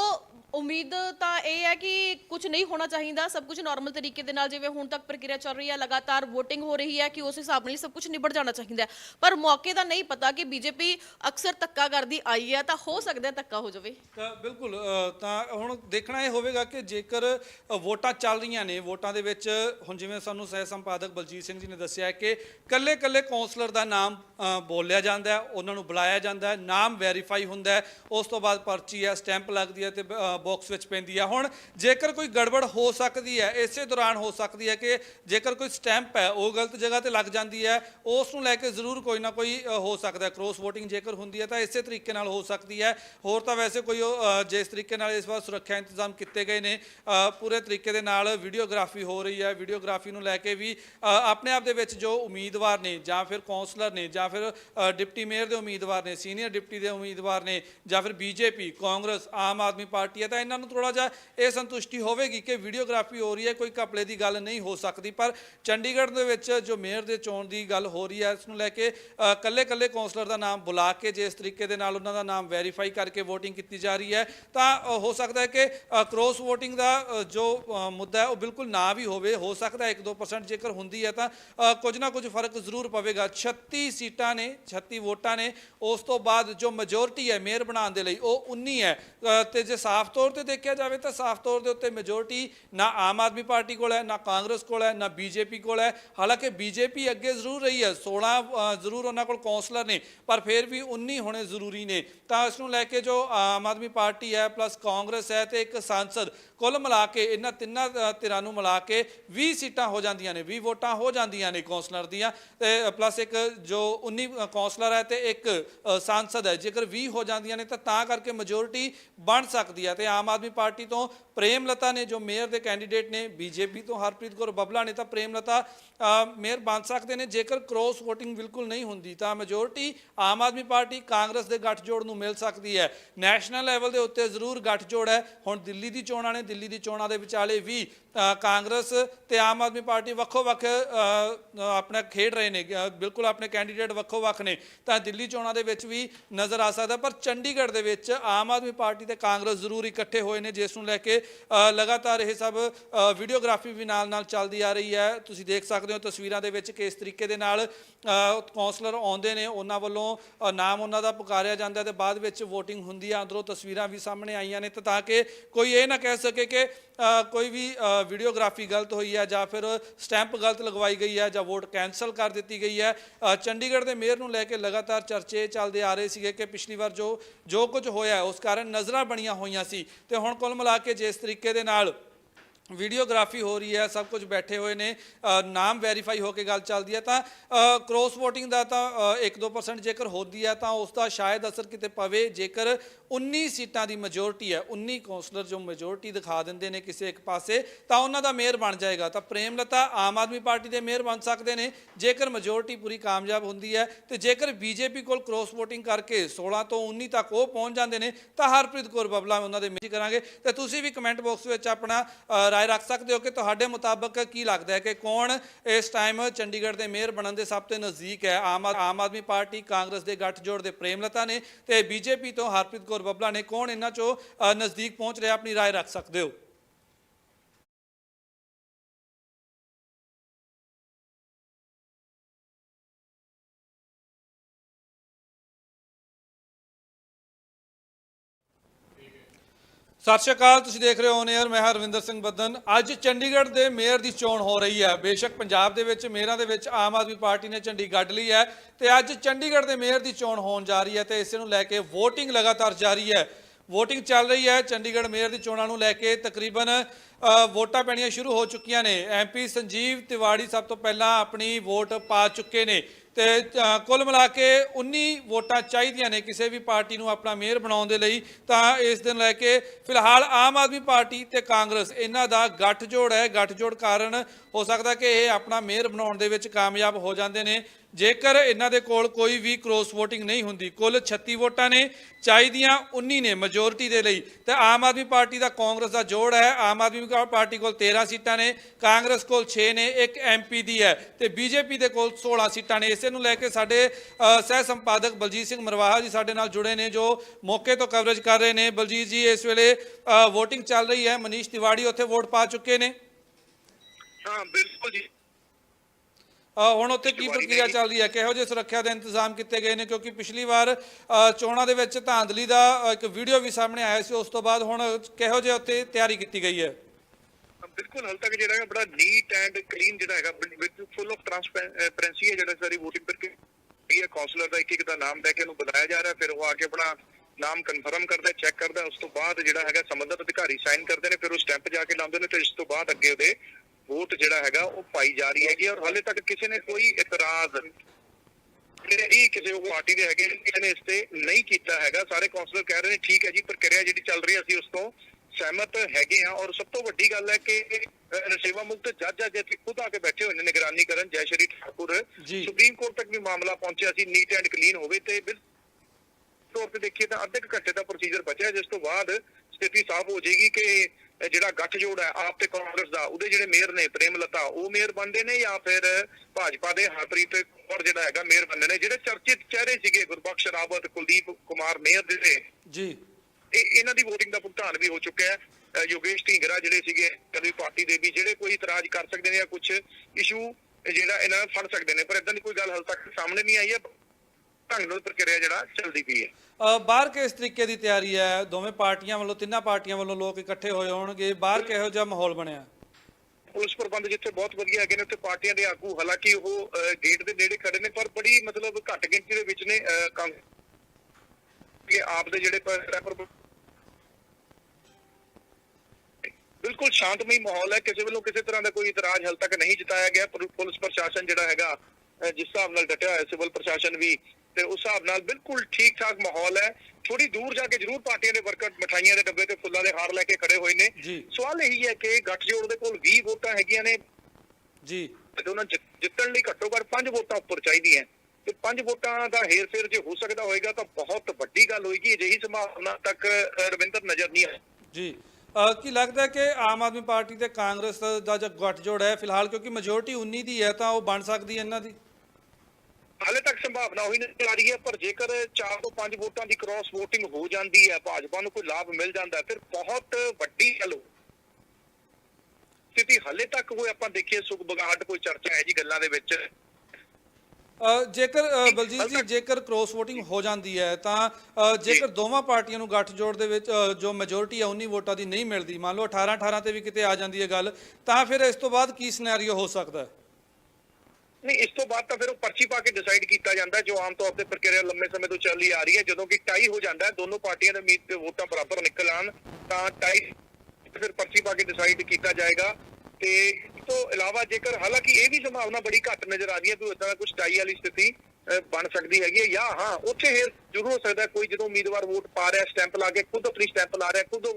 ਉਮੀਦ ਤਾਂ ਇਹ ਹੈ ਕਿ ਕੁਝ ਨਹੀਂ ਹੋਣਾ ਚਾਹੀਦਾ, ਸਭ ਕੁਝ ਨਾਰਮਲ ਤਰੀਕੇ ਦੇ ਨਾਲ ਜਿਵੇਂ ਹੁਣ ਤੱਕ ਪ੍ਰਕਿਰਿਆ ਚੱਲ ਰਹੀ ਹੈ, ਲਗਾਤਾਰ VOTING ਹੋ ਰਹੀ ਹੈ ਕਿ ਉਸ ਹਿਸਾਬ ਨਾਲ ਸਭ ਕੁਝ ਨਿਬੜ ਜਾਣਾ ਚਾਹੀਦਾ ਪਰ ਮੌਕੇ ਦਾ ਨਹੀਂ ਪਤਾ ਕਿ ਬੀਜੇਪੀ ਅਕਸਰ ਧੱਕਾ ਕਰਦੀ ਆਈ ਹੈ, ਤਾਂ ਹੋ ਸਕਦਾ ਧੱਕਾ ਹੋ ਜਾਵੇ। ਤਾਂ ਬਿਲਕੁਲ ਤਾਂ ਹੁਣ ਦੇਖਣਾ ਇਹ ਹੋਵੇਗਾ ਕਿ ਜੇਕਰ ਵੋਟਾਂ ਚੱਲ ਰਹੀਆਂ ਨੇ, ਵੋਟਾਂ ਦੇ ਵਿੱਚ ਹੁਣ ਜਿਵੇਂ ਸਾਨੂੰ ਸਹਿ ਸੰਪਾਦਕ ਬਲਜੀਤ ਸਿੰਘ ਜੀ ਨੇ ਦੱਸਿਆ ਕਿ ਕੱਲੇ ਕੱਲੇ ਕਾਉਂਸਲਰ ਦਾ ਨਾਮ ਬੋਲਿਆ ਜਾਂਦਾ ਹੈ, ਉਹਨਾਂ ਨੂੰ ਬੁਲਾਇਆ ਜਾਂਦਾ ਹੈ, ਨਾਮ ਵੈਰੀਫਾਈ ਹੁੰਦਾ ਹੈ, ਉਸ ਤੋਂ ਬਾਅਦ ਪਰਚੀ ਹੈ ਸਟੈਂਪ ਲੱਗਦੀ ਹੈ ਤੇ ਬਾਕਸ ਵਿੱਚ ਪੈਂਦੀ ਹੈ ਹੁਣ ਜੇਕਰ ਕੋਈ ਗੜਬੜ ਹੋ ਸਕਦੀ ਹੈ ਇਸੇ ਦੌਰਾਨ ਹੋ ਸਕਦੀ ਹੈ ਕਿ ਜੇਕਰ ਕੋਈ ਸਟੈਂਪ ਹੈ ਉਹ ਗਲਤ ਜਗ੍ਹਾ ਤੇ ਲੱਗ ਜਾਂਦੀ ਹੈ ਉਸ ਨੂੰ ਲੈ ਕੇ ਜ਼ਰੂਰ ਕੋਈ ਨਾ ਕੋਈ ਹੋ ਸਕਦਾ ਹੈ। ਕ੍ਰੋਸ VOTING ਜੇਕਰ ਹੁੰਦੀ ਹੈ ਤਾਂ ਇਸੇ ਤਰੀਕੇ ਨਾਲ ਹੋ ਸਕਦੀ ਹੈ। ਹੋਰ ਤਾਂ ਵੈਸੇ ਕੋਈ ਉਹ, ਜਿਸ ਤਰੀਕੇ ਨਾਲ ਇਸ ਵਾਰ ਸੁਰੱਖਿਆ ਇੰਤਜ਼ਾਮ ਕੀਤੇ ਗਏ ਨੇ ਪੂਰੇ ਤਰੀਕੇ ਦੇ ਨਾਲ ਵੀਡੀਓਗ੍ਰਾਫੀ ਹੋ ਰਹੀ ਹੈ। ਵੀਡੀਓਗ੍ਰਾਫੀ ਨੂੰ ਲੈ ਕੇ ਵੀ ਆਪਣੇ ਆਪ ਦੇ ਵਿੱਚ ਜੋ ਉਮੀਦਵਾਰ ਨੇ ਜਾਂ ਫਿਰ ਕੌਂਸਲਰ ਨੇ ਜਾਂ ਫਿਰ ਡਿਪਟੀ ਮੇਅਰ ਦੇ ਉਮੀਦਵਾਰ ਨੇ ਸੀਨੀਅਰ ਡਿਪਟੀ ਦੇ ਉਮੀਦਵਾਰ ਨੇ ਜਾਂ ਫਿਰ ਬੀਜੇਪੀ ਕਾਂਗਰਸ ਆਮ ਆਦਮੀ ਪਾਰਟੀ ਹੈ ਤਾਂ ਇਹਨਾਂ ਨੂੰ ਥੋੜਾ ਜਿਹਾ ਇਹ ਸੰਤੁਸ਼ਟੀ ਹੋਵੇਗੀ ਕਿ ਵੀਡੀਓਗ੍ਰਾਫੀ ਹੋ ਰਹੀ ਹੈ ਕੋਈ ਘਪਲੇ ਦੀ ਗੱਲ ਨਹੀਂ ਹੋ ਸਕਦੀ। ਪਰ ਚੰਡੀਗੜ੍ਹ ਦੇ ਵਿੱਚ ਜੋ ਮੇਅਰ ਦੇ ਚੋਣ ਦੀ ਗੱਲ ਹੋ ਰਹੀ ਹੈ ਇਸ ਨੂੰ ਲੈ ਕੇ ਕੱਲੇ ਕੱਲੇ ਕੌਂਸਲਰ ਦਾ ਨਾਮ ਬੁਲਾ ਕੇ ਜੇ ਇਸ ਤਰੀਕੇ ਦੇ ਨਾਲ ਉਹਨਾਂ ਦਾ ਨਾਮ ਵੈਰੀਫਾਈ ਕਰਕੇ VOTING ਕੀਤੀ ਜਾ ਰਹੀ ਹੈ ਤਾਂ ਹੋ ਸਕਦਾ ਹੈ ਕਿ ਕ੍ਰੋਸ VOTING ਦਾ ਜੋ ਮੁੱਦਾ ਹੈ ਉਹ ਬਿਲਕੁਲ ਨਾ ਵੀ ਹੋਵੇ। ਹੋ ਸਕਦਾ ਹੈ 1-2% ਜੇਕਰ ਹੁੰਦੀ ਹੈ ਤਾਂ ਕੁਝ ਨਾ ਕੁਝ ਫ਼ਰਕ ਜ਼ਰੂਰ ਪਵੇਗਾ। 36 ਸੀਟਾਂ ਨੇ 36 ਵੋਟਾਂ ਨੇ ਉਸ ਤੋਂ ਬਾਅਦ ਜੋ ਮੈਜੋਰਟੀ ਹੈ ਮੇਅਰ ਬਣਾਉਣ ਦੇ ਲਈ ਉਹ 19 ਹੈ। ਅ, ਤੇ ਜੇ ਸਾਫ਼ ਤੌਰ ਤੇ ਦੇਖਿਆ ਜਾਵੇ ਤਾਂ ਸਾਫ਼ ਤੌਰ ਦੇ ਉੱਤੇ ਮੈਜੋਰਟੀ ਨਾ ਆਮ ਆਦਮੀ ਪਾਰਟੀ ਕੋਲ ਹੈ, ਨਾ ਕਾਂਗਰਸ ਕੋਲ ਹੈ, ਨਾ ਬੀਜੇਪੀ ਕੋਲ ਹੈ। ਹਾਲਾਂਕਿ ਬੀਜੇਪੀ ਅੱਗੇ ਜ਼ਰੂਰ ਰਹੀ ਹੈ 16 ਜ਼ਰੂਰ ਉਹਨਾਂ ਕੋਲ ਕੌਂਸਲਰ ਨੇ, ਪਰ ਫਿਰ ਵੀ 19 ਹੋਣੇ ਜ਼ਰੂਰੀ ਨੇ। ਤਾਂ ਇਸ ਨੂੰ ਲੈ ਕੇ ਜੋ ਆਮ ਆਦਮੀ ਪਾਰਟੀ ਹੈ ਪਲੱਸ ਕਾਂਗਰਸ ਹੈ ਤੇ ਇੱਕ ਸਾਂਸਦ, ਕੁੱਲ ਮਿਲਾ ਕੇ ਇਹਨਾਂ ਤਿੰਨਾਂ ਧਿਰਾਂ ਨੂੰ ਮਿਲਾ ਕੇ 20 ਸੀਟਾਂ ਹੋ ਜਾਂਦੀਆਂ ਨੇ 20 ਵੋਟਾਂ ਹੋ ਜਾਂਦੀਆਂ ਨੇ ਕੌਂਸਲਰ ਦੀਆਂ। ਤੇ ਪਲੱਸ ਇੱਕ ਜੋ 19 ਕੌਂਸਲਰ ਹੈ ਤੇ ਇੱਕ ਸਾਂਸਦ ਹੈ। ਜੇਕਰ 20 ਹੋ ਜਾਂਦੀਆਂ ਨੇ ਤਾਂ ਤਾਂ ਕਰਕੇ ਮੈਜੋਰਟੀ ਬਣ ਸਕਦੀ ਹੈ ਤੇ ਆਮ ਆਦਮੀ ਪਾਰਟੀ ਤੋਂ ਪ੍ਰੇਮ ਲਤਾ ਨੇ, ਜੋ ਮੇਅਰ ਦੇ ਕੈਂਡੀਡੇਟ ਨੇ, ਬੀਜੇਪੀ ਤੋਂ ਹਰਪ੍ਰੀਤ ਕੌਰ ਬੱਬਲਾ ਨੇ, ਤਾਂ ਪ੍ਰੇਮ ਲਤਾ ਮੇਅਰ ਬਣ ਸਕਦੇ ਨੇ। ਜੇਕਰ ਕ੍ਰੋਸ VOTING ਬਿਲਕੁਲ ਨਹੀਂ ਹੁੰਦੀ, ਤਾਂ ਮੈਜੋਰਟੀ ਆਮ ਆਦਮੀ ਪਾਰਟੀ ਕਾਂਗਰਸ ਦੇ ਗੱਠਜੋੜ ਨੂੰ ਮਿਲ ਸਕਦੀ ਹੈ। ਨੈਸ਼ਨਲ ਲੈਵਲ ਦੇ ਉੱਤੇ ਜ਼ਰੂਰ ਗੱਠਜੋੜ ਹੈ। ਹੁਣ ਦਿੱਲੀ ਦੀ ਚੋਣਾਂ ਨੇ, ਦਿੱਲੀ ਦੀ ਚੋਣਾਂ ਦੇ ਵਿਚਾਲੇ ਵੀ ਕਾਂਗਰਸ ਤੇ ਆਮ ਆਦਮੀ ਪਾਰਟੀ ਵੱਖੋ ਵੱਖ ਆਪਣਾ ਖੇਡ ਰਹੇ ਨੇ ਬਿਲਕੁਲ ਆਪਣੇ ਕੈਂਡੀਡੇਟ ਵੱਖੋ ਵੱਖ ਨੇ। ਤਾਂ ਦਿੱਲੀ ਚੋਣਾਂ ਦੇ ਵਿੱਚ ਵੀ ਨਜ਼ਰ ਆ ਸਕਦਾ ਪਰ ਚੰਡੀਗੜ੍ਹ ਦੇ ਵਿੱਚ ਆਮ ਆਦਮੀ ਪਾਰਟੀ ਤੇ ਕਾਂਗਰਸ ਜ਼ਰੂਰ ਇਕੱਠੇ ਹੋਏ ਨੇ ਜਿਸ ਨੂੰ ਲੈ ਕੇ ਲਗਾਤਾਰ ਇਹ ਸਭ ਵੀਡੀਓਗ੍ਰਾਫੀ ਵੀ ਨਾਲ ਨਾਲ ਚੱਲਦੀ ਆ ਰਹੀ ਹੈ। ਤੁਸੀਂ ਦੇਖ ਸਕਦੇ ਹੋ ਤਸਵੀਰਾਂ ਦੇ ਵਿੱਚ ਕਿਸ ਤਰੀਕੇ ਦੇ ਨਾਲ ਅ, ਕੌਂਸਲਰ ਆਉਂਦੇ ਨੇ ਉਹਨਾਂ ਵੱਲੋਂ ਨਾਮ ਉਹਨਾਂ ਦਾ ਪੁਕਾਰਿਆ ਜਾਂਦਾ ਤੇ ਬਾਅਦ ਵਿੱਚ VOTING ਹੁੰਦੀ ਆ। ਅੰਦਰੋਂ ਤਸਵੀਰਾਂ ਵੀ ਸਾਹਮਣੇ ਆਈਆਂ ਨੇ ਤਾਂ ਕਿ ਕੋਈ ਇਹ ਨਾ ਕਹਿ ਸਕੇ ਕਿ ਕੋਈ ਵੀ ਵੀਡੀਓਗ੍ਰਾਫੀ ਗਲਤ ਹੋਈ ਹੈ ਜਾਂ ਫਿਰ ਸਟੈਂਪ ਗਲਤ ਲਗਵਾਈ ਗਈ ਹੈ ਜਾਂ ਵੋਟ ਕੈਨਸਲ ਕਰ ਦਿੱਤੀ ਗਈ ਹੈ ਚੰਡੀਗੜ੍ਹ ਦੇ ਮੇਅਰ ਨੂੰ ਲੈ ਕੇ ਲਗਾਤਾਰ ਚਰਚੇ ਚੱਲਦੇ ਆ ਰਹੇ ਸੀਗੇ ਕਿ ਪਿਛਲੀ ਵਾਰ ਜੋ ਜੋ ਕੁਝ ਹੋਇਆ ਉਸ ਕਾਰਨ ਨਜ਼ਰਾਂ ਬਣੀਆਂ ਹੋਈਆਂ ਸੀ ਤੇ ਹੁਣ ਕੁੱਲ ਮਿਲਾ ਕੇ ਜਿਸ ਤਰੀਕੇ ਦੇ ਨਾਲ ਵੀਡੀਓਗ੍ਰਾਫੀ ਹੋ ਰਹੀ ਹੈ, ਸਭ ਕੁਝ ਬੈਠੇ ਹੋਏ ਨੇ ਨਾਮ ਵੈਰੀਫਾਈ ਹੋ ਕੇ ਗੱਲ ਚੱਲਦੀ ਹੈ ਤਾਂ ਕ੍ਰੋਸ ਵੋਟਿੰਗ ਦਾ ਤਾਂ 1-2% ਜੇਕਰ ਹੁੰਦੀ ਹੈ ਤਾਂ ਉਸ ਦਾ ਸ਼ਾਇਦ ਅਸਰ ਕਿਤੇ ਪਵੇ, ਜੇਕਰ 19 ਸੀਟਾਂ ਦੀ ਮੈਜੋਰਟੀ ਹੈ 19 ਕੌਂਸਲਰ ਜੋ ਮੈਜੋਰਟੀ ਦਿਖਾ ਦਿੰਦੇ ਨੇ ਕਿਸੇ ਇੱਕ ਪਾਸੇ, ਤਾਂ ਉਹਨਾਂ ਦਾ ਮੇਅਰ ਬਣ ਜਾਏਗਾ। ਤਾਂ ਪ੍ਰੇਮ ਲਤਾ ਆਮ ਆਦਮੀ ਪਾਰਟੀ ਦੇ ਮੇਅਰ ਬਣ ਸਕਦੇ ਨੇ, ਜੇਕਰ ਮੈਜੋਰਟੀ ਪੂਰੀ ਕਾਮਯਾਬ ਹੁੰਦੀ ਹੈ, ਤੇ ਜੇਕਰ ਬੀਜੇਪੀ ਕੋਲ ਕ੍ਰੋਸ ਵੋਟਿੰਗ ਕਰਕੇ 16 ਤੋਂ 19 ਤੱਕ ਉਹ ਪਹੁੰਚ ਜਾਂਦੇ ਨੇ, ਤਾਂ ਹਰਪ੍ਰੀਤ ਕੌਰ ਬਬਲਾ ਉਹਨਾਂ ਦੇ ਮੇਅਰ ਕਰਾਂਗੇ। ਤੇ ਤੁਸੀਂ ਵੀ ਕਮੈਂਟ ਬਾਕਸ ਵਿੱਚ ਆਪਣਾ ਅ, ਰਾਏ ਰੱਖ ਸਕਦੇ ਹੋ ਕਿ ਤੁਹਾਡੇ ਮੁਤਾਬਕ ਕੀ ਲੱਗਦਾ ਹੈ ਕਿ ਕੌਣ ਇਸ ਟਾਈਮ ਚੰਡੀਗੜ੍ਹ ਦੇ ਮੇਅਰ ਬਣਨ ਦੇ ਸਭ ਤੋਂ ਨਜ਼ਦੀਕ ਹੈ? ਆਮ ਆਮ ਆਦਮੀ ਪਾਰਟੀ ਕਾਂਗਰਸ ਦੇ ਗੱਠਜੋੜ ਦੇ ਪ੍ਰੇਮਲਤਾ ਨੇ ਤੇ ਬੀਜੇਪੀ ਤੋਂ ਹਰਪ੍ਰੀਤ ਕੌਰ ਬੱਬਲਾ ਨੇ ਕੌਣ ਇਹਨਾਂ ਚੋਂ ਨਜ਼ਦੀਕ ਪਹੁੰਚ ਰਿਹਾ? ਆਪਣੀ ਰਾਏ ਰੱਖ ਸਕਦੇ ਹੋ। ਸਤਿ ਸ਼੍ਰੀ ਅਕਾਲ, ਤੁਸੀਂ ਦੇਖ ਰਹੇ ਹੋ ਔਨ 에ਅਰ ਮੈਂ ਹਰਵਿੰਦਰ ਸਿੰਘ ਬੱਦਨ। ਅੱਜ ਚੰਡੀਗੜ੍ਹ ਦੇ ਮੇਅਰ ਦੀ ਚੋਣ ਹੋ ਰਹੀ ਹੈ। ਬੇਸ਼ੱਕ ਪੰਜਾਬ ਦੇ ਵਿੱਚ, ਮੇਅਰਾਂ ਦੇ ਵਿੱਚ ਆਮ ਆਦਮੀ ਪਾਰਟੀ ਨੇ ਝੰਡੀ ਗੱਡ ਲਈ ਹੈ ਤੇ ਅੱਜ ਚੰਡੀਗੜ੍ਹ ਦੇ ਮੇਅਰ ਦੀ ਚੋਣ ਹੋਣ ਜਾ ਰਹੀ ਹੈ ਤੇ ਇਸੇ ਨੂੰ ਲੈ ਕੇ VOTING ਲਗਾਤਾਰ ਜਾਰੀ ਹੈ। VOTING ਚੱਲ ਰਹੀ ਹੈ। ਚੰਡੀਗੜ੍ਹ ਮੇਅਰ ਦੀ ਚੋਣਾਂ ਨੂੰ ਲੈ ਕੇ ਤਕਰੀਬਨ ਵੋਟਾਂ ਪੈਣੀਆਂ ਸ਼ੁਰੂ ਹੋ ਚੁੱਕੀਆਂ ਨੇ। ਐਮਪੀ ਸੰਜੀਵ ਤਿਵਾੜੀ ਸਭ ਤੋਂ ਪਹਿਲਾਂ ਆਪਣੀ ਵੋਟ ਪਾ ਚੁੱਕੇ ਨੇ ਤੇ ਕੁੱਲ ਮਿਲਾ ਕੇ 19 ਵੋਟਾਂ ਚਾਹੀਦੀਆਂ ਨੇ ਕਿਸੇ ਵੀ ਪਾਰਟੀ ਨੂੰ ਆਪਣਾ ਮੇਅਰ ਬਣਾਉਣ ਦੇ ਲਈ। ਤਾਂ ਇਸ ਦਿਨ ਲੈ ਕੇ ਫਿਲਹਾਲ ਆਮ ਆਦਮੀ ਪਾਰਟੀ ਤੇ ਕਾਂਗਰਸ, ਇਹਨਾਂ ਦਾ ਗੱਠਜੋੜ ਹੈ। ਗੱਠਜੋੜ ਕਾਰਨ ਹੋ ਸਕਦਾ ਕਿ ਇਹ ਆਪਣਾ ਮੇਅਰ ਬਣਾਉਣ ਦੇ ਵਿੱਚ ਕਾਮਯਾਬ ਹੋ ਜਾਂਦੇ ਨੇ। ਜੇਕਰ ਇਹਨਾਂ ਦੇ ਕੋਲ ਕੋਈ ਵੀ ਕ੍ਰੋਸ VOTING ਨਹੀਂ ਹੁੰਦੀ, ਕੁੱਲ 36 ਵੋਟਾਂ ਨੇ, ਚਾਹੀਦੀਆਂ 19 ਨੇ ਮੈਜੋਰਟੀ ਦੇ ਲਈ। ਤੇ ਆਮ ਆਦਮੀ ਪਾਰਟੀ ਦਾ ਕਾਂਗਰਸ ਦਾ ਜੋੜ ਹੈ। ਆਮ ਆਦਮੀ ਪਾਰਟੀ ਕੋਲ 13 ਸੀਟਾਂ ਨੇ, ਕਾਂਗਰਸ ਕੋਲ 6 ਨੇ, ਇੱਕ ਐਮਪੀ ਦੀ ਹੈ। ਤੇ ਬੀਜੇਪੀ ਦੇ ਕੋਲ 16 ਸੀਟਾਂ ਨੇ। ਇਸੇ ਨੂੰ ਲੈ ਕੇ ਸਾਡੇ ਸਹਿ ਸੰਪਾਦਕ ਬਲਜੀਤ ਸਿੰਘ ਮਰਵਾਹਾ ਜੀ ਸਾਡੇ ਨਾਲ ਜੁੜੇ ਨੇ, ਜੋ ਮੌਕੇ ਤੋਂ ਕਵਰੇਜ ਕਰ ਰਹੇ ਨੇ। ਬਲਜੀਤ ਜੀ, ਇਸ ਵੇਲੇ VOTING ਚੱਲ ਰਹੀ ਹੈ। ਮਨੀਸ਼ ਤਿਵਾੜੀ ਉੱਥੇ ਵੋਟ ਪਾ ਚੁੱਕੇ ਨੇ। ਹਾਂ, ਬਿਲਕੁਲ ਜੀ। ਹੁਣ ਉੱਥੇ ਕੀ ਪ੍ਰਕਿਰਿਆ ਚੱਲ ਰਹੀ ਹੈ? ਕਿਹੋ ਜਿਹੇ ਸੁਰੱਖਿਆ ਦੇ ਇੰਤਜ਼ਾਮ ਕੀਤੇ ਗਏ ਨੇ? ਕਿਉਂਕਿ ਪਿਛਲੀ ਵਾਰ ਚੋਣਾਂ ਦੇ ਵਿੱਚ ਧਾਂਦਲੀ ਦਾ ਇੱਕ ਵੀਡੀਓ ਵੀ ਸਾਹਮਣੇ ਆਇਆ ਸੀ। ਉਸ ਤੋਂ ਬਾਅਦ ਹੁਣ ਕਿਹੋ ਜਿਹੇ ਉੱਥੇ ਤਿਆਰੀ ਕੀਤੀ ਗਈ ਹੈ? ਬਿਲਕੁਲ। ਹਾਲ ਤੱਕ ਜਿਹੜਾ ਹੈਗਾ ਬੜਾ ਨੀਟ ਐਂਡ ਕਲੀਨ ਜਿਹੜਾ ਹੈਗਾ ਵਿਦ ਫੁੱਲ ਆਫ ਟ੍ਰਾਂਸਪੈਰੈਂਸੀ ਹੈ ਜਿਹੜਾ ਸਾਰੀ VOTING ਕਰਕੇ। ਇਹ ਕੌਂਸਲਰ ਦਾ ਇੱਕ ਇੱਕ ਦਾ ਨਾਮ ਲੈ ਕੇ ਉਹਨੂੰ ਬੁਲਾਇਆ ਜਾ ਰਿਹਾ ਫਿਰ ਉਹ ਆ ਕੇ ਆਪਣਾ ਨਾਮ ਕਨਫਰਮ ਕਰਦਾ ਚੈੱਕ ਕਰਦਾ। ਉਸ ਤੋਂ ਬਾਅਦ ਜਿਹੜਾ ਹੈਗਾ ਸੰਬੰਧਿਤ ਅਧਿਕਾਰੀ ਸਾਈਨ ਕਰਦੇ ਨੇ ਫਿਰ ਉਹ ਸਟੈਂਪ ਜਾ ਕੇ ਲਾਉਂਦੇ ਨੇ ਤੇ ਇਸ ਤੋਂ ਬਾਅਦ ਅੱਗੇ ਉਹਦੇ ਵੋਟ ਜਿਹੜਾ ਹੈਗਾ ਉਹ ਪਾਈ ਜਾ ਰਹੀ ਹੈਗੀ ਔਰ ਹਾਲੇ ਤੱਕ ਕਿਸੇ ਨੇ ਕੋਈ ਇਤਰਾਜ਼ ਜਿਹੜੀ ਕਿਸੇ ਉਹ ਪਾਰਟੀ ਦੇ ਹੈਗੇ ਕਿਸੇ ਨੇ ਇਸ ਤੇ ਨਹੀਂ ਕੀਤਾ ਹੈਗਾ ਸਾਰੇ ਕਾਉਂਸਲਰ ਕਹਿ ਰਹੇ ਨੇ ਠੀਕ ਹੈ ਜੀ ਪ੍ਰਕਿਰਿਆ ਜਿਹੜੀ ਚੱਲ ਰਹੀ ਹੈ ਅਸੀਂ ਉਸ ਤੋਂ ਸਹਿਮਤ ਹੈਗੇ ਆ ਔਰ ਸਭ ਤੋਂ ਵੱਡੀ ਗੱਲ ਹੈ ਕਿ ਸੇਵਾ ਮੁਕਤ ਜੱਜ ਅੱਜ ਇੱਥੇ ਖੁਦ ਆ ਕੇ ਬੈਠੇ ਹੋਏ ਨੇ ਨਿਗਰਾਨੀ ਕਰਨ ਜੈ ਸ਼੍ਰੀ ਠਾਕੁਰ। ਸੁਪਰੀਮ ਕੋਰਟ ਤੱਕ ਵੀ ਮਾਮਲਾ ਪਹੁੰਚਿਆ ਸੀ ਨੀਟ ਐਂਡ ਕਲੀਨ ਹੋਵੇ ਤੇ ਤੌਰ ਤੇ ਦੇਖੀਏ ਤਾਂ ਅੱਧੇ ਘੰਟੇ ਦਾ ਪ੍ਰੋਸੀਜਰ ਬਚਿਆ ਜਿਸ ਤੋਂ ਬਾਅਦ ਸਥਿਤੀ ਸਾਫ਼ ਹੋ ਜਾਏਗੀ ਕਿ ਇਹ ਜਿਹੜਾ ਗੱਠਜੋੜ ਹੈ ਆਪ ਤੇ ਕਾਂਗਰਸ ਦਾ ਉਹਦੇ ਜਿਹੜੇ ਮੇਅਰ ਨੇ ਪ੍ਰੇਮ ਲਤਾ ਉਹ ਮੇਅਰ ਬਣਦੇ ਨੇ ਜਾਂ ਫਿਰ ਭਾਜਪਾ ਦੇ ਹਰਪ੍ਰੀਤ ਕੌਰ ਜਿਹੜਾ ਹੈਗਾ ਮੇਅਰ ਬਣਦੇ ਨੇ? ਜਿਹੜੇ ਚਰਚਿਤ ਚਿਹਰੇ ਸੀਗੇ ਗੁਰਬਖਸ਼ ਰਾਵਤ ਕੁਲਦੀਪ ਕੁਮਾਰ ਮੇਅਰ ਦੇ ਜੀ। ਇਹ ਇਹਨਾਂ ਦੀ VOTING ਦਾ ਭੁਗਤਾਨ ਵੀ ਹੋ ਚੁੱਕਿਆ ਹੈ। ਯੋਗੇਸ਼ ਢੀਂਗਰਾ ਜਿਹੜੇ ਸੀਗੇ ਕਦੀ ਪਾਰਟੀ ਦੇ ਵੀ ਜਿਹੜੇ ਕੋਈ ਇਤਰਾਜ਼ ਕਰ ਸਕਦੇ ਨੇ ਜਾਂ ਕੁਝ ਇਸ਼ੂ ਜਿਹੜਾ ਇਹਨਾਂ ਨੂੰ ਫੜ ਸਕਦੇ ਨੇ ਪਰ ਇਦਾਂ ਦੀ ਕੋਈ ਗੱਲ ਹਾਲ ਤੱਕ ਸਾਹਮਣੇ ਨਹੀਂ ਆਈ ਹੈ। ਢੰਗ ਨਾਲ ਪ੍ਰਕਿਰਿਆ ਜਿਹੜਾ ਚੱਲਦੀ ਪਈ ਹੈ। ਬਾਹਰ ਕਿਸ ਤਰੀਕੇ ਦੀ ਤਿਆਰੀ ਹੈ? ਦੋਵੇਂ ਪਾਰਟੀਆਂ ਵੱਲੋਂ ਤਿੰਨਾਂ ਪਾਰਟੀਆਂ ਵੱਲੋਂ ਲੋਕ ਇਕੱਠੇ ਹੋਏ ਹੋਣਗੇ। ਬਾਹਰ ਕਿਹੋ ਜਿਹਾ ਮਾਹੌਲ ਬਣਿਆ? ਪੁਲਿਸ ਪ੍ਰਬੰਧ ਜਿੱਥੇ ਬਹੁਤ ਵਧੀਆ ਹੈਗੇ ਨੇ ਉੱਥੇ ਪਾਰਟੀਆਂ ਦੇ ਆਗੂ ਹਾਲਾਂਕਿ ਉਹ ਗੇਟ ਦੇ ਨੇੜੇ ਖੜੇ ਨੇ ਪਰ ਬੜੀ ਮਤਲਬ ਘੱਟ ਗਿਣਤੀ ਦੇ ਵਿੱਚ ਨੇ ਕਿ ਆਪ ਦੇ ਜਿਹੜੇ ਬਿਲਕੁਲ ਸ਼ਾਂਤਮਈ ਮਾਹੌਲ ਹੈ। ਕਿਸੇ ਵੱਲੋਂ ਕਿਸੇ ਤਰ੍ਹਾਂ ਦਾ ਕੋਈ ਇਤਰਾਜ਼ ਹਾਲ ਤੱਕ ਨਹੀਂ ਜਤਾਇਆ ਗਿਆ। ਪੁਲਿਸ ਪ੍ਰਸ਼ਾਸਨ ਜਿਹੜਾ ਹੈਗਾ ਜਿਸ ਹਿਸਾਬ ਨਾਲ ਡਟਿਆ ਹੋਇਆ ਸਿਵਲ ਪ੍ਰਸ਼ਾਸਨ ਵੀ ਤੇ ਉਸ ਹਿਸਾਬ ਨਾਲ ਬਿਲਕੁਲ ਠੀਕ ਠਾਕ ਮਾਹੌਲ ਹੈ। ਥੋੜੀ ਦੂਰ ਜਾ ਕੇ ਜ਼ਰੂਰ ਪਾਰਟੀਆਂ ਦੇ ਵਰਕਰ ਮਠਾਈਆਂ ਦੇ ਡੱਬੇ ਤੇ ਫੁੱਲਾਂ ਦੇ ਹਾਰ ਲੈ ਕੇ ਖੜੇ ਹੋਏ ਨੇ। ਸਵਾਲ ਇਹੀ ਹੈ ਕਿ ਗੱਠਜੋੜ ਦੇ ਕੋਲ 20 ਵੋਟਾਂ ਹੈਗੀਆਂ ਨੇ। ਜੀ। ਤੇ ਉਹਨਾਂ ਜਿੱਤ- ਜਿੱਤਣ ਲਈ ਘੱਟੋ ਘੱਟ 5 ਵੋਟਾਂ ਉੱਪਰ ਚਾਹੀਦੀਆਂ ਤੇ 5 ਵੋਟਾਂ ਦਾ ਹੇਰ-ਫੇਰ ਜੇ ਹੋ ਸਕਦਾ ਹੋਏਗਾ ਤਾਂ ਬਹੁਤ ਵੱਡੀ ਗੱਲ ਹੋਏਗੀ। ਅਜਿਹੀ ਸੰਭਾਵਨਾ ਤੱਕ ਰਵਿੰਦਰ ਨਜ਼ਰ ਨਹੀਂ ਆਈ। ਜੀ। ਕੀ ਲੱਗਦਾ ਕਿ ਆਮ ਆਦਮੀ ਪਾਰਟੀ ਤੇ ਕਾਂਗਰਸ ਦਾ ਜੋ ਗੱਠਜੋੜ ਹੈ ਫਿਲਹਾਲ? ਕਿਉਂਕਿ ਮੈਜੋਰਟੀ 19 ਦੀ ਹੈ ਤਾਂ ਉਹ ਬਣ ਸਕਦੀ ਹੈ ਇਹਨਾਂ ਦੀ। ਹਾਲੇ ਤੱਕ ਸੰਭਾਵਨਾ ਹੋਈ ਨਹੀਂ ਆ ਰਹੀ ਹੈ ਪਰ ਜੇਕਰ 4 ਤੋਂ 5 ਵੋਟਾਂ ਦੀ ਕ੍ਰਾਸ VOTING ਹੋ ਜਾਂਦੀ ਹੈ ਭਾਜਪਾ ਨੂੰ ਕੋਈ ਲਾਭ ਮਿਲ ਜਾਂਦਾ ਫਿਰ ਬਹੁਤ ਵੱਡੀ ਗੱਲ ਹੋ ਸਥਿਤੀ ਹਾਲੇ ਤੱਕ ਕੋਈ ਆਪਾਂ ਦੇਖੀਏ ਸੁਖ ਬਗਾਹਟ ਕੋਈ ਚਰਚਾ ਹੈ ਜੀ ਗੱਲਾਂ ਦੇ ਵਿੱਚ। ਜੇਕਰ ਬਲਜੀਤ ਜੀ ਜੇਕਰ ਕ੍ਰੋਸ VOTING ਹੋ ਜਾਂਦੀ ਹੈ ਤਾਂ ਜੇਕਰ ਦੋਵਾਂ ਪਾਰਟੀਆਂ ਨੂੰ ਗੱਠਜੋੜ ਦੇ ਵਿੱਚ ਜੋ ਮੈਜੋਰਟੀ ਹੈ 19 ਵੋਟਾਂ ਦੀ ਨਹੀਂ ਮਿਲਦੀ ਮੰਨ ਲਓ 18 18 ਤੇ ਵੀ ਕਿਤੇ ਆ ਜਾਂਦੀ ਹੈ ਗੱਲ ਤਾਂ ਫਿਰ ਇਸ ਤੋਂ ਬਾਅਦ ਕੀ ਸਿਨੈਰੀਓ ਹੋ ਸਕਦਾ ਹੈ? ਨਹੀਂ, ਇਸ ਤੋਂ ਬਾਅਦ ਤਾਂ ਫਿਰ ਉਹ ਪਰਚੀ ਪਾ ਕੇ ਡਿਸਾਈਡ ਕੀਤਾ ਜਾਂਦਾ, ਜੋ ਆਮ ਤੌਰ ਤੇ ਪ੍ਰਕਿਰਿਆ ਲੰਮੇ ਸਮੇਂ ਤੋਂ ਚੱਲੀ ਆ ਰਹੀ ਹੈ, ਜਦੋਂ ਕਿ ਟਾਈ ਹੋ ਜਾਂਦਾ ਹੈ, ਦੋਨੋਂ ਪਾਰਟੀਆਂ ਦੇ ਉਮੀਦ ਤੇ ਵੋਟਾਂ ਬਰਾਬਰ ਨਿਕਲ ਆਉਣ, ਤਾਂ ਟਾਈ ਫਿਰ ਪਰਚੀ ਪਾ ਕੇ ਡਿਸਾਈਡ ਕੀਤਾ ਜਾਏਗਾ। ਤੇ ਇਸ ਤੋਂ ਇਲਾਵਾ ਜੇਕਰ, ਹਾਲਾਂਕਿ ਇਹ ਵੀ ਸੰਭਾਵਨਾ ਬੜੀ ਘੱਟ ਨਜ਼ਰ ਆ ਰਹੀ ਹੈ ਕਿ ਇਦਾਂ ਦਾ ਕੁਝ ਟਾਈ ਵਾਲੀ ਸਥਿਤੀ ਬਣ ਸਕਦੀ ਹੈਗੀ ਹੈ, ਜਾਂ ਹਾਂ, ਉੱਥੇ ਹੇਰ ਜ਼ਰੂਰ ਹੋ ਸਕਦਾ ਕੋਈ ਜਦੋਂ ਉਮੀਦਵਾਰ ਵੋਟ ਪਾ ਰਿਹਾ ਸਟੈਂਪ ਲਾ ਕੇ, ਖੁਦ ਆਪਣੀ ਸਟੈਂਪ ਲਾ ਰਿਹਾ, ਖੁਦ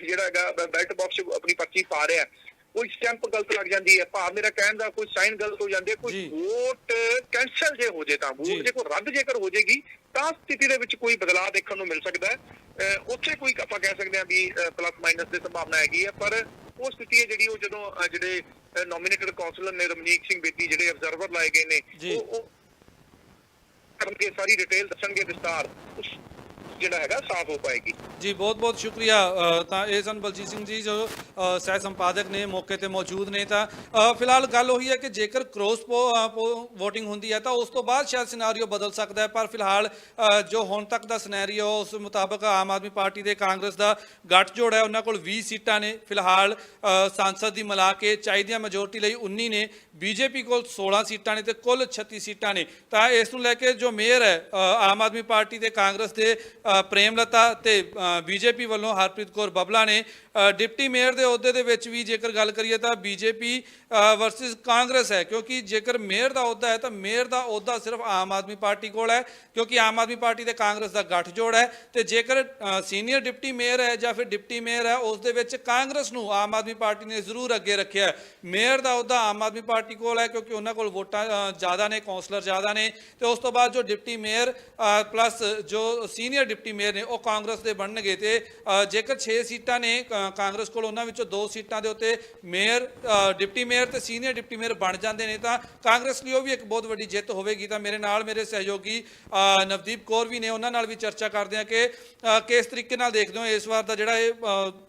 ਜਿਹੜਾ ਹੈਗਾ ਬੈਲਟ ਬਾਕਸ ਆਪਣੀ ਪਰਚੀ ਪਾ ਰਿਹਾ ਕੋਈ ਸਟੈਂਪ ਗਲਤ ਲੱਗ ਜਾਂਦੀ ਹੈ ਭਾਵ ਮੇਰਾ ਕਹਿਣ ਦਾ ਕੋਈ ਸਾਈਨ ਗਲਤ ਹੋ ਜਾਂਦੀ ਕੋਈ। ਵੋਟ ਕੈਨਸਲ ਜੇ ਹੋ ਜੇ ਤਾਂ। ਵੋਟ ਜੇ ਕੋਈ ਰੱਦ ਜੇਕਰ ਹੋ ਜੇਗੀ ਤਾਂ ਸਥਿਤੀ ਦੇ ਵਿੱਚ ਕੋਈ ਬਦਲਾਅ ਦੇਖਣ ਨੂੰ ਮਿਲ ਸਕਦਾ ਹੈ ਉੱਥੇ ਕੋਈ ਆਪਾਂ ਕਹਿ ਸਕਦੇ ਹਾਂ ਵੀ ਪਲੱਸ ਮਾਈਨਸ ਦੀ ਸੰਭਾਵਨਾ ਹੈਗੀ ਹੈ ਪਰ ਉਹ ਸਥਿਤੀ ਹੈ ਜਿਹੜੀ ਉਹ ਜਦੋਂ ਜਿਹੜੇ ਨੋਮੀਨੇਟਡ ਕਾਉਂਸਲਰ ਨੇ ਰਮਨੀਕ ਸਿੰਘ ਬੇਦੀ ਜਿਹੜੇ ਅਬਜ਼ਰਵਰ ਲਾਏ ਗਏ ਨੇ। ਉਹ ਕਰਨਗੇ ਸਾਰੀ ਡਿਟੇਲ ਦੱਸਣਗੇ ਵਿਸਤਾਰ ਜਿਹੜਾ ਹੈਗਾ, ਸਾਫ਼ ਹੋ ਪਾਏਗੀ। ਜੀ, ਬਹੁਤ ਬਹੁਤ ਸ਼ੁਕਰੀਆ ਤਾਂ ਇਹ ਸਨ ਬਲਜੀਤ ਸਿੰਘ ਜੀ, ਜੋ ਸਹਿ ਸੰਪਾਦਕ ਨੇ, ਮੌਕੇ ਤੇ ਮੌਜੂਦ ਨੇ ਤਾਂ ਫਿਲਹਾਲ ਗੱਲ ਉਹੀ ਹੈ ਕਿ ਜੇਕਰ ਕ੍ਰੋਸ ਵੋਟਿੰਗ ਹੁੰਦੀ ਹੈ, ਤਾਂ ਉਸ ਤੋਂ ਬਾਅਦ ਸ਼ਾਇਦ ਸਿਨੈਰੀਓ ਬਦਲ ਸਕਦਾ ਹੈ, ਪਰ ਫਿਲਹਾਲ ਜੋ ਹੁਣ ਤੱਕ ਦਾ ਸਿਨੈਰੀਓ ਉਸ ਮੁਤਾਬਕ ਆਮ ਆਦਮੀ ਪਾਰਟੀ ਦੇ ਕਾਂਗਰਸ ਦਾ ਗੱਠਜੋੜ ਹੈ, ਉਹਨਾਂ ਕੋਲ 20 ਸੀਟਾਂ ਨੇ। ਫਿਲਹਾਲ ਸੰਸਦ ਦੀ ਮਿਲਾ ਕੇ ਚਾਹੀਦੀਆਂ ਮੈਜੋਰਟੀ ਲਈ 19 ਨੇ, ਬੀਜੇਪੀ ਕੋਲ 16 ਸੀਟਾਂ ਨੇ ਤੇ ਕੁੱਲ 36 ਸੀਟਾਂ ਨੇ। ਤਾਂ ਇਸ ਨੂੰ ਲੈ ਕੇ ਜੋ ਮੇਅਰ ਹੈ ਆਮ ਆਦਮੀ ਪਾਰਟੀ ਤੇ ਕਾਂਗਰਸ ਦੇ ਪ੍ਰੇਮਲਤਾ ਤੇ ਬੀਜੇਪੀ ਵੱਲੋਂ ਹਰਪ੍ਰੀਤ ਕੌਰ ਬਬਲਾ ਨੇ ਡਿਪਟੀ ਮੇਅਰ ਦੇ ਅਹੁਦੇ ਦੇ ਵਿੱਚ ਵੀ ਜੇਕਰ ਗੱਲ ਕਰੀਏ ਤਾਂ ਬੀਜੇਪੀ ਵਰਸਸ ਕਾਂਗਰਸ ਹੈ, ਕਿਉਂਕਿ ਜੇਕਰ ਮੇਅਰ ਦਾ ਅਹੁਦਾ ਹੈ ਤਾਂ ਮੇਅਰ ਦਾ ਅਹੁਦਾ ਸਿਰਫ ਆਮ ਆਦਮੀ ਪਾਰਟੀ ਕੋਲ ਹੈ, ਕਿਉਂਕਿ ਆਮ ਆਦਮੀ ਪਾਰਟੀ ਤੇ ਕਾਂਗਰਸ ਦਾ ਗੱਠਜੋੜ ਹੈ ਤੇ ਜੇਕਰ ਸੀਨੀਅਰ ਡਿਪਟੀ ਮੇਅਰ ਹੈ ਜਾਂ ਫਿਰ ਡਿਪਟੀ ਮੇਅਰ ਹੈ, ਉਸ ਦੇ ਵਿੱਚ ਕਾਂਗਰਸ ਨੂੰ ਆਮ ਆਦਮੀ ਪਾਰਟੀ ਨੇ ਜ਼ਰੂਰ ਅੱਗੇ ਰੱਖਿਆ ਮੇਅਰ ਦਾ ਅਹੁਦਾ ਆਮ ਆਦਮੀ ਪਾਰਟੀ ਕੋਲ ਹੈ, ਕਿਉਂਕਿ ਉਹਨਾਂ ਕੋਲ ਵੋਟਾਂ ਜ਼ਿਆਦਾ ਨੇ, ਕੌਂਸਲਰ ਜ਼ਿਆਦਾ ਨੇ ਤੇ ਉਸ ਤੋਂ ਬਾਅਦ ਜੋ ਡਿਪਟੀ ਮੇਅਰ ਪਲੱਸ ਜੋ ਸੀਨੀਅਰ ਡਿਪਟੀ ਮੇਅਰ ਨੇ, ਉਹ ਕਾਂਗਰਸ ਦੇ ਬਣਨਗੇ ਤੇ ਜੇਕਰ 6 ਸੀਟਾਂ ਨੇ ਕਾਂਗਰਸ ਕੋਲ ਉਹਨਾਂ ਵਿੱਚੋਂ ਦੋ ਸੀਟਾਂ ਦੇ ਉੱਤੇ ਮੇਅਰ ਡਿਪਟੀ ਮੇਅਰ ਤੇ ਸੀਨੀਅਰ ਡਿਪਟੀ ਮੇਅਰ ਬਣ ਜਾਂਦੇ ਨੇ, ਤਾਂ ਕਾਂਗਰਸ ਲਈ ਉਹ ਵੀ ਇੱਕ ਬਹੁਤ ਵੱਡੀ ਜਿੱਤ ਹੋਵੇਗੀ। ਤਾਂ ਮੇਰੇ ਨਾਲ ਮੇਰੇ ਸਹਿਯੋਗੀ ਨਵਦੀਪ ਕੌਰ ਵੀ ਨੇ, ਉਹਨਾਂ ਨਾਲ ਵੀ ਚਰਚਾ ਕਰਦੇ ਆ ਕਿ ਕਿਸ ਤਰੀਕੇ ਨਾਲ ਦੇਖਦੇ ਹੋ ਇਸ ਵਾਰ ਦਾ ਜਿਹੜਾ ਇਹ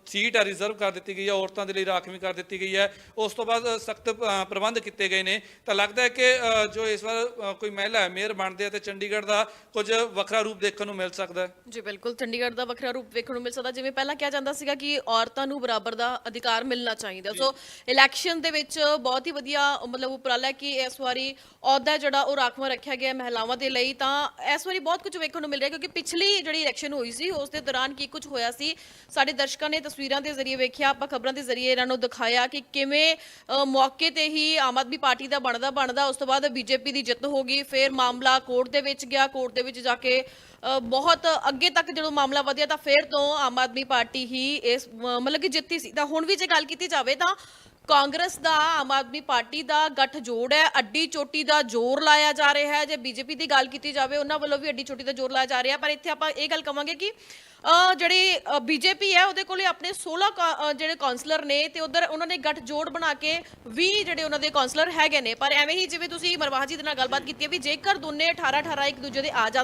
ਸੀਟ ਹੈ ਰਿਜ਼ਰਵ ਕਰ ਦਿੱਤੀ ਗਈ ਹੈ, ਔਰਤਾਂ ਦੇ ਲਈ ਰਾਖਵੀਂ ਕਰ ਦਿੱਤੀ ਗਈ ਹੈ। ਉਸ ਤੋਂ ਬਾਅਦ ਸਖਤ ਪ੍ਰਬੰਧ ਕੀਤੇ ਗਏ ਨੇ। ਤਾਂ ਲੱਗਦਾ ਹੈ ਕਿ ਜੋ ਇਸ ਵਾਰ ਕੋਈ ਮਹਿਲਾ ਹੈ, ਮੇਅਰ ਬਣਦੇ ਆ ਤੇ ਚੰਡੀਗੜ੍ਹ ਦਾ ਕੁਝ ਵੱਖਰਾ ਰੂਪ ਦੇਖਣ ਨੂੰ ਮਿਲ ਸਕਦਾ ਹੈ। ਜੀ ਬਿਲਕੁਲ, ਚੰਡੀਗੜ੍ਹ ਦਾ ਵੱਖਰਾ ਰੂਪ ਵੇਖਣ ਨੂੰ ਮਿਲ ਸਕਦਾ। ਜਿਵੇਂ ਪਹਿਲਾਂ ਕਿਹਾ ਜਾਂਦਾ ਸੀਗਾ ਕਿ ਔਰਤਾਂ ਨੂੰ ਬਰਾਬਰ ਦਾ ਅਧਿਕਾਰ ਮਿਲਣਾ ਚਾਹੀਦਾ। ਸੋ ਇਲੈਕਸ਼ਨ ਦੇ ਵਿੱਚ ਬਹੁਤ ਹੀ ਵਧੀਆ ਮਤਲਬ ਉਪਰਾਲਾ ਕਿ ਇਸ ਵਾਰੀ ਅਹੁਦਾ ਜਿਹੜਾ ਉਹ ਰਾਖਵਾਂ ਰੱਖਿਆ ਗਿਆ ਮਹਿਲਾਵਾਂ ਦੇ ਲਈ। ਤਾਂ ਇਸ ਵਾਰੀ ਬਹੁਤ ਕੁਝ ਵੇਖਣ ਨੂੰ ਮਿਲ ਰਿਹਾ ਕਿਉਂਕਿ ਪਿਛਲੀ ਜਿਹੜੀ ਇਲੈਕਸ਼ਨ ਹੋਈ ਸੀ ਉਸ ਦੇ ਦੌਰਾਨ ਕੀ ਕੁਝ ਹੋਇਆ ਸੀ ਸਾਡੇ ਦਰਸ਼ਕਾਂ ਨੇ ਤਸਵੀਰਾਂ ਦੇ ਜ਼ਰੀਏ ਵੇਖਿਆ ਆਪਾਂ ਖਬਰਾਂ ਦੇ ਜ਼ਰੀਏ ਇਹਨਾਂ ਨੂੰ ਦਿਖਾਇਆ ਕਿ ਕਿਵੇਂ ਮੌਕੇ ਤੇ ਹੀ ਆਮ ਆਦਮੀ ਪਾਰਟੀ ਦਾ ਬਣਦਾ ਬਣਦਾ ਉਸ ਤੋਂ ਬਾਅਦ ਬੀਜੇਪੀ ਦੀ ਜਿੱਤ ਹੋ ਗਈ ਫਿਰ ਮਾਮਲਾ ਕੋਰਟ ਦੇ ਵਿੱਚ ਗਿਆ ਕੋਰਟ ਦੇ ਵਿੱਚ ਜਾ ਕੇ ਬਹੁਤ ਅੱਗੇ ਤੱਕ ਜਦੋਂ ਮਾਮਲਾ ਵਧਿਆ ਤਾਂ ਫਿਰ ਤੋਂ ਆਮ ਆਦਮੀ ਪਾਰਟੀ ਹੀ ਇਸ ਮਤਲਬ ਕਿ ਜਿੱਤੀ ਸੀ। ਤਾਂ ਹੁਣ ਵੀ ਜੇ ਗੱਲ ਕੀਤੀ ਜਾਵੇ ਤਾਂ ਕਾਂਗਰਸ ਦਾ ਆਮ ਆਦਮੀ ਪਾਰਟੀ ਦਾ ਗੱਠ ਜੋੜ ਹੈ ਅੱਡੀ ਚੋਟੀ ਦਾ ਜ਼ੋਰ ਲਾਇਆ ਜਾ ਰਿਹਾ ਹੈ। ਜੇ ਬੀਜੇਪੀ ਦੀ ਗੱਲ ਕੀਤੀ ਜਾਵੇ ਉਹਨਾਂ ਵੱਲੋਂ ਵੀ ਅੱਡੀ ਚੋਟੀ ਦਾ ਜ਼ੋਰ ਲਾਇਆ ਜਾ ਰਿਹਾ ਪਰ ਇੱਥੇ ਆਪਾਂ ਇਹ ਗੱਲ ਕਵਾਂਗੇ ਕਿ ਅ, ਜਿਹੜੀ ਬੀਜੇਪੀ ਹੈ ਉਹਦੇ ਕੋਲੇ ਆਪਣੇ 16 ਕਾ- ਜਿਹੜੇ ਕਾਉਂਸਲਰ ਨੇ ਤੇ ਉਧਰ ਉਹਨਾਂ ਨੇ ਗੱਠ ਜੋੜ ਬਣਾ ਕੇ 20 ਜਿਹੜੇ ਉਹਨਾਂ ਦੇ ਕਾਉਂਸਲਰ ਹੈਗੇ ਨੇ। ਪਰ ਐਵੇਂ ਹੀ ਜਿਵੇਂ ਤੁਸੀਂ ਮਰਵਾਹ ਜੀ ਦੇ ਨਾਲ ਗੱਲਬਾਤ ਕੀਤੀ ਹੈ ਵੀ ਜੇਕਰ ਦੋਨੇ 18 18 ਇੱਕ ਦੂਜੇ ਦੇ ਆ ਜਾਂਦੇ